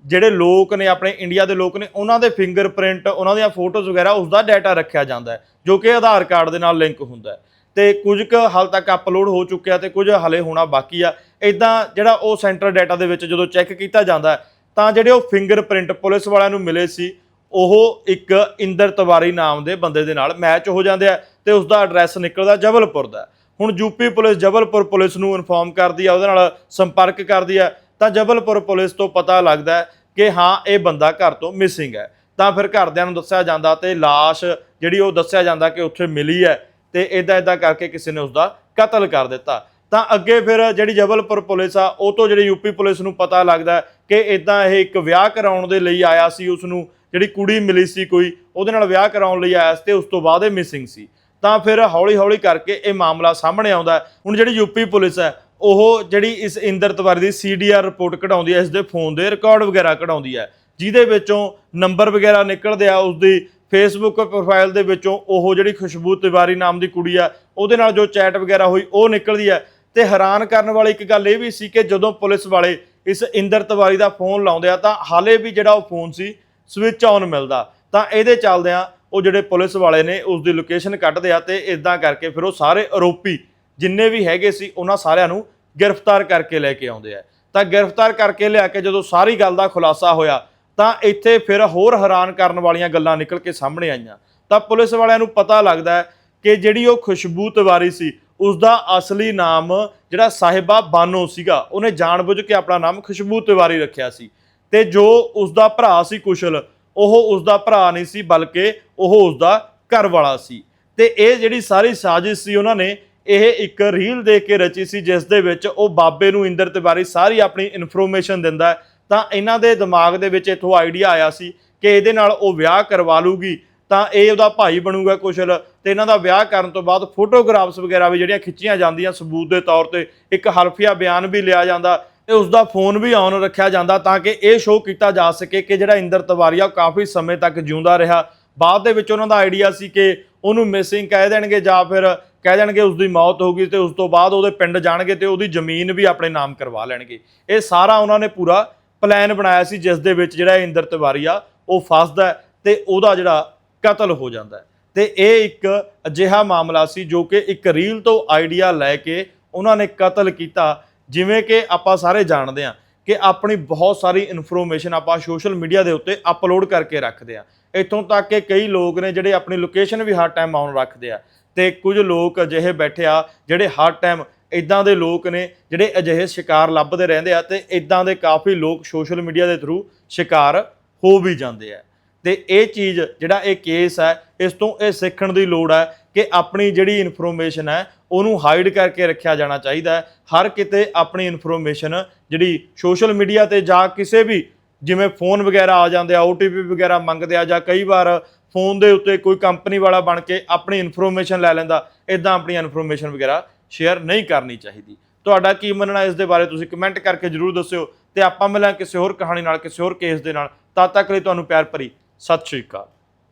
ਜਿਹੜੇ ਲੋਕ ਨੇ, ਆਪਣੇ ਇੰਡੀਆ ਦੇ ਲੋਕ ਨੇ, ਉਹਨਾਂ ਦੇ ਫਿੰਗਰਪ੍ਰਿੰਟ ਉਹਨਾਂ ਦੀਆਂ ਫੋਟੋਜ਼ ਵਗੈਰਾ ਉਸ ਦਾ ਡਾਟਾ ਰੱਖਿਆ ਜਾਂਦਾ ਹੈ, ਜੋ ਕਿ ਆਧਾਰ ਕਾਰਡ ਦੇ ਨਾਲ ਲਿੰਕ ਹੁੰਦਾ ਹੈ। ਤੇ ਕੁਝ ਕੁ ਹਾਲ ਤੱਕ ਅਪਲੋਡ ਹੋ ਚੁੱਕਿਆ ਤੇ ਕੁਝ ਹਲੇ ਹੋਣਾ ਬਾਕੀ ਆ। ਇਦਾਂ ਜਿਹੜਾ ਉਹ ਸੈਂਟਰ ਡਾਟਾ ਦੇ ਵਿੱਚ ਜਦੋਂ ਚੈੱਕ ਕੀਤਾ ਜਾਂਦਾ ਤਾਂ ਜਿਹੜੇ ਉਹ ਫਿੰਗਰਪ੍ਰਿੰਟ ਪੁਲਿਸ ਵਾਲਿਆਂ ਨੂੰ ਮਿਲੇ ਸੀ, ਉਹ ਇੱਕ ਇੰਦਰ ਤਿਵਾਰੀ ਨਾਮ ਦੇ ਬੰਦੇ ਦੇ ਨਾਲ ਮੈਚ ਹੋ ਜਾਂਦੇ ਆ ਤੇ ਉਸ ਦਾ ਐਡਰੈਸ ਨਿਕਲਦਾ ਜਬਲਪੁਰ ਦਾ ਹੁਣ ਯੂਪੀ ਪੁਲਿਸ ਜਬਲਪੁਰ ਪੁਲਿਸ ਨੂੰ ਇਨਫੋਰਮ ਕਰਦੀ ਆ, ਉਹਦੇ ਨਾਲ ਸੰਪਰਕ ਕਰਦੀ ਆ, ਤਾਂ ਜਬਲਪੁਰ ਪੁਲਿਸ ਤੋਂ ਪਤਾ ਲੱਗਦਾ ਕਿ ਹਾਂ, ਇਹ ਬੰਦਾ ਘਰ ਤੋਂ ਮਿਸਿੰਗ ਹੈ। ਤਾਂ ਫਿਰ ਘਰਦਿਆਂ ਨੂੰ ਦੱਸਿਆ ਜਾਂਦਾ ਤੇ ਲਾਸ਼ ਜਿਹੜੀ ਉਹ ਦੱਸਿਆ ਜਾਂਦਾ ਕਿ ਉੱਥੇ ਮਿਲੀ ਹੈ ਤੇ ਇਦਾਂ ਇਦਾਂ ਕਰਕੇ ਕਿਸੇ ਨੇ ਉਸਦਾ ਕਤਲ ਕਰ ਦਿੱਤਾ। ਤਾਂ ਅੱਗੇ ਫਿਰ ਜਿਹੜੀ ਜਬਲਪੁਰ ਪੁਲਿਸ ਆ, ਉਹ ਤੋਂ ਜਿਹੜੀ ਯੂਪੀ ਪੁਲਿਸ ਨੂੰ ਪਤਾ ਲੱਗਦਾ ਕਿ ਇਦਾਂ ਇਹ ਇੱਕ ਵਿਆਹ ਕਰਾਉਣ ਦੇ ਲਈ ਆਇਆ ਸੀ ਉਸ ਨੂੰ ਜਿਹੜੀ ਕੁੜੀ ਮਿਲੀ ਸੀ ਕੋਈ, ਉਹਦੇ ਨਾਲ ਵਿਆਹ ਕਰਾਉਣ ਲਈ ਆਇਆ ਸੀ ਤੇ ਉਸ ਤੋਂ ਬਾਅਦ ਇਹ ਮਿਸਿੰਗ ਸੀ। ਤਾਂ ਫਿਰ ਹੌਲੀ ਹੌਲੀ ਕਰਕੇ ਇਹ ਮਾਮਲਾ ਸਾਹਮਣੇ ਆਉਂਦਾ ਹੁਣ ਜਿਹੜੀ ਯੂਪੀ ਪੁਲਿਸ ਹੈ, ਉਹ ਜਿਹੜੀ ਇਸ ਇੰਦਰ ਤਿਵਾਰੀ ਦੀ ਸੀਡੀਆਰ ਰਿਪੋਰਟ ਕਢਾਉਂਦੀ ਹੈ, ਇਸ ਦੇ ਫੋਨ ਦੇ ਰਿਕਾਰਡ ਵਗੈਰਾ ਕਢਾਉਂਦੀ ਹੈ, ਜਿਹਦੇ ਵਿੱਚੋਂ ਨੰਬਰ ਵਗੈਰਾ ਨਿਕਲਦੇ ਆ ਉਸ ਦੀ ਫੇਸਬੁੱਕ ਪ੍ਰੋਫਾਈਲ ਦੇ ਵਿੱਚੋਂ ਉਹ ਜਿਹੜੀ ਖੁਸ਼ਬੂ ਤਿਵਾਰੀ ਨਾਮ ਦੀ ਕੁੜੀ ਆ, ਉਹਦੇ ਨਾਲ ਜੋ ਚੈਟ ਵਗੈਰਾ ਹੋਈ, ਉਹ ਨਿਕਲਦੀ ਹੈ। ਤੇ ਹੈਰਾਨ ਕਰਨ ਵਾਲੀ ਇੱਕ ਗੱਲ ਇਹ ਵੀ ਸੀ ਕਿ ਜਦੋਂ ਪੁਲਿਸ ਵਾਲੇ ਇਸ ਇੰਦਰ ਤਿਵਾਰੀ ਦਾ ਫੋਨ ਲਾਉਂਦੇ ਆ, ਤਾਂ ਹਾਲੇ ਵੀ ਜਿਹੜਾ ਉਹ ਫੋਨ ਸੀ ਸਵਿਚ ਆਨ ਮਿਲਦਾ। ਤਾਂ ਇਹਦੇ ਚੱਲਦਿਆਂ ਉਹ ਜਿਹੜੇ ਪੁਲਿਸ ਵਾਲੇ ਨੇ ਉਸ ਦੀ ਲੋਕੇਸ਼ਨ ਕੱਢਦੇ ਆ ਤੇ ਇਦਾਂ ਕਰਕੇ ਫਿਰ ਉਹ ਸਾਰੇ ਆਰੋਪੀ ਜਿੰਨੇ ਵੀ ਹੈਗੇ ਸੀ, ਉਹਨਾਂ ਸਾਰਿਆਂ ਨੂੰ ਗ੍ਰਿਫਤਾਰ ਕਰਕੇ ਲੈ ਕੇ ਆਉਂਦੇ ਆ। ਤਾਂ ਗ੍ਰਿਫਤਾਰ ਕਰਕੇ ਲਿਆ ਕੇ ਜਦੋਂ ਸਾਰੀ ਗੱਲ ਦਾ ਖੁਲਾਸਾ ਹੋਇਆ, ਤਾਂ ਇੱਥੇ ਫਿਰ ਹੋਰ ਹੈਰਾਨ ਕਰਨ ਵਾਲੀਆਂ ਗੱਲਾਂ ਨਿਕਲ ਕੇ ਸਾਹਮਣੇ ਆਈਆਂ। ਤਾਂ ਪੁਲਿਸ ਵਾਲਿਆਂ ਨੂੰ ਪਤਾ ਲੱਗਦਾ ਕਿ ਜਿਹੜੀ ਉਹ ਖੁਸ਼ਬੂ ਤਿਵਾਰੀ ਸੀ ਉਸ ਦਾ ਅਸਲੀ ਨਾਮ ਜਿਹੜਾ ਸਾਹਿਬਾ ਬਾਨੋ ਸੀਗਾ, ਉਹਨੇ ਜਾਣਬੁੱਝ ਕੇ ਆਪਣਾ ਨਾਮ ਖੁਸ਼ਬੂ ਤਿਵਾਰੀ ਰੱਖਿਆ ਸੀ। ਤੇ ਜੋ ਉਸ ਦਾ ਭਰਾ ਸੀ ਕੁਸ਼ਲ ਉਹ ਉਸ ਦਾ ਭਰਾ ਨਹੀਂ ਸੀ, ਬਲਕਿ ਉਹ ਉਸ ਦਾ ਘਰ ਵਾਲਾ ਸੀ। ਤੇ ਇਹ ਜਿਹੜੀ ਸਾਰੀ ਸਾਜ਼ਿਸ਼ ਸੀ ਉਹਨਾਂ ਨੇ, ਇਹ ਇੱਕ ਰੀਲ ਦੇਖ ਕੇ ਰਚੀ ਸੀ, ਜਿਸ ਦੇ ਵਿੱਚ ਉਹ ਬਾਬੇ ਨੂੰ ਇੰਦਰ ਤਿਵਾਰੀ ਸਾਰੀ ਆਪਣੀ ਇਨਫੋਰਮੇਸ਼ਨ ਦਿੰਦਾ ਹੈ। ਤਾਂ ਇਹਨਾਂ ਦੇ ਦਿਮਾਗ ਦੇ ਵਿੱਚ ਇਥੋਂ ਆਈਡੀਆ ਆਇਆ ਸੀ ਕਿ ਇਹਦੇ ਨਾਲ ਉਹ ਵਿਆਹ ਕਰਵਾ ਲੂਗੀ, ਤਾਂ ਇਹ ਉਹਦਾ ਭਾਈ ਬਣੂਗਾ ਕੁਸ਼ਲ। ਤੇ ਇਹਨਾਂ ਦਾ ਵਿਆਹ ਕਰਨ ਤੋਂ ਬਾਅਦ ਫੋਟੋਗ੍ਰਾਫਸ ਵਗੈਰਾ ਵੀ ਜਿਹੜੀਆਂ ਖਿੱਚੀਆਂ ਜਾਂਦੀਆਂ ਸਬੂਤ ਦੇ ਤੌਰ ਤੇ, ਇੱਕ ਹਲਫੀਆ ਬਿਆਨ ਵੀ ਲਿਆ ਜਾਂਦਾ। ਤੇ ਉਸ ਦਾ ਫੋਨ ਵੀ ਆਨ ਰੱਖਿਆ ਜਾਂਦਾ ਤਾਂ ਕਿ ਇਹ ਸ਼ੋਅ ਕੀਤਾ ਜਾ ਸਕੇ ਕਿ ਜਿਹੜਾ ਇੰਦਰ ਤਿਵਾਰੀ ਆ, ਉਹ ਕਾਫੀ ਸਮੇਂ ਤੱਕ ਜਿਉਂਦਾ ਰਿਹਾ। ਬਾਅਦ ਦੇ ਵਿੱਚ ਉਹਨਾਂ ਦਾ ਆਈਡੀਆ ਸੀ ਕਿ ਉਹਨੂੰ ਮਿਸਿੰਗ ਕਹਿ ਦੇਣਗੇ ਜਾਂ ਫਿਰ ਕਹਿ ਦੇਣਗੇ ਉਸ ਦੀ ਮੌਤ ਹੋ ਗਈ ਤੇ ਉਸ ਤੋਂ ਬਾਅਦ ਉਹਦੇ ਪਿੰਡ ਜਾਣਗੇ ਤੇ ਉਹਦੀ ਜ਼ਮੀਨ ਵੀ ਆਪਣੇ ਨਾਮ ਕਰਵਾ ਲੈਣਗੇ। ਇਹ ਸਾਰਾ ਉਹਨਾਂ ਨੇ ਪੂਰਾ ਪਲਾਨ ਬਣਾਇਆ ਸੀ, ਜਿਸ ਦੇ ਵਿੱਚ ਜਿਹੜਾ ਇੰਦਰ ਤਿਵਾਰੀ ਆ, ਉਹ ਫਸਦਾ ਹੈ ਤੇ ਉਹਦਾ ਜਿਹੜਾ ਕਤਲ ਹੋ ਜਾਂਦਾ ਹੈ। ਤੇ ਇਹ ਇੱਕ ਅਜਿਹਾ ਮਾਮਲਾ ਸੀ ਜੋ ਕਿ ਇੱਕ ਰੀਲ ਤੋਂ ਆਈਡੀਆ ਲੈ ਕੇ ਉਹਨਾਂ ਨੇ ਕਤਲ ਕੀਤਾ ਜਿਵੇਂ ਕਿ ਆਪਾਂ ਸਾਰੇ ਜਾਣਦੇ ਹਾਂ ਕਿ ਆਪਣੀ ਬਹੁਤ ਸਾਰੀ ਇਨਫੋਰਮੇਸ਼ਨ ਆਪਾਂ ਸੋਸ਼ਲ ਮੀਡੀਆ ਦੇ ਉੱਤੇ ਅਪਲੋਡ ਕਰਕੇ ਰੱਖਦੇ ਆ ਇੱਥੋਂ ਤੱਕ ਕਿ ਕਈ ਲੋਕ ਨੇ ਜਿਹੜੇ ਆਪਣੀ ਲੋਕੇਸ਼ਨ ਵੀ ਹਰ ਟਾਈਮ ਆਨ ਰੱਖਦੇ ਆ ਤੇ ਕੁਝ ਲੋਕ ਅਜਿਹੇ ਬੈਠੇ ਆ ਜਿਹੜੇ ਹਰ ਟਾਈਮ ਇਦਾਂ ਦੇ ਲੋਕ ਨੇ ਜਿਹੜੇ ਅਜਿਹੇ ਸ਼ਿਕਾਰ ਲੱਭਦੇ ਰਹਿੰਦੇ ਆ ਤੇ ਇਦਾਂ ਦੇ ਕਾਫੀ ਲੋਕ ਸੋਸ਼ਲ ਮੀਡੀਆ ਦੇ ਥਰੂ ਸ਼ਿਕਾਰ ਹੋ ਵੀ ਜਾਂਦੇ ਆ। ਤੇ ਇਹ ਚੀਜ਼ ਜਿਹੜਾ ਇਹ ਕੇਸ ਹੈ, ਇਸ ਤੋਂ ਇਹ ਸਿੱਖਣ ਦੀ ਲੋੜ ਹੈ ਕਿ ਆਪਣੀ ਜਿਹੜੀ ਇਨਫੋਰਮੇਸ਼ਨ ਹੈ, ਉਹਨੂੰ ਹਾਈਡ ਕਰਕੇ ਰੱਖਿਆ ਜਾਣਾ ਚਾਹੀਦਾ ਹੈ। ਹਰ ਕਿਤੇ ਆਪਣੀ ਇਨਫੋਰਮੇਸ਼ਨ ਜਿਹੜੀ ਸੋਸ਼ਲ ਮੀਡੀਆ ਤੇ ਜਾਂ ਕਿਸੇ ਵੀ, ਜਿਵੇਂ ਫੋਨ ਵਗੈਰਾ ਆ ਜਾਂਦੇ ਆ OTP ਵਗੈਰਾ ਮੰਗਦੇ ਆ ਜਾਂ ਕਈ ਵਾਰ ਫੋਨ ਦੇ ਉੱਤੇ ਕੋਈ ਕੰਪਨੀ ਵਾਲਾ ਬਣ ਕੇ ਆਪਣੀ ਇਨਫੋਰਮੇਸ਼ਨ ਲੈ ਲੈਂਦਾ ਇਦਾਂ ਆਪਣੀ ਇਨਫੋਰਮੇਸ਼ਨ ਵਗੈਰਾ ਸ਼ੇਅਰ ਨਹੀਂ ਕਰਨੀ ਚਾਹੀਦੀ। ਤੁਹਾਡਾ ਕੀ ਮੰਨਣਾ ਇਸ ਦੇ ਬਾਰੇ ਤੁਸੀਂ ਕਮੈਂਟ ਕਰਕੇ ਜਰੂਰ ਦੱਸਿਓ ਤੇ ਆਪਾਂ ਮਿਲਾਂ ਕਿਸੇ ਹੋਰ ਕਹਾਣੀ ਨਾਲ, ਕਿਸੇ ਹੋਰ ਕੇਸ ਦੇ ਨਾਲ। ਤਦ ਤੱਕ ਲਈ ਤੁਹਾਨੂੰ ਪਿਆਰ ਭਰੀ ਸਤਿ ਸ਼੍ਰੀ ਅਕਾਲ।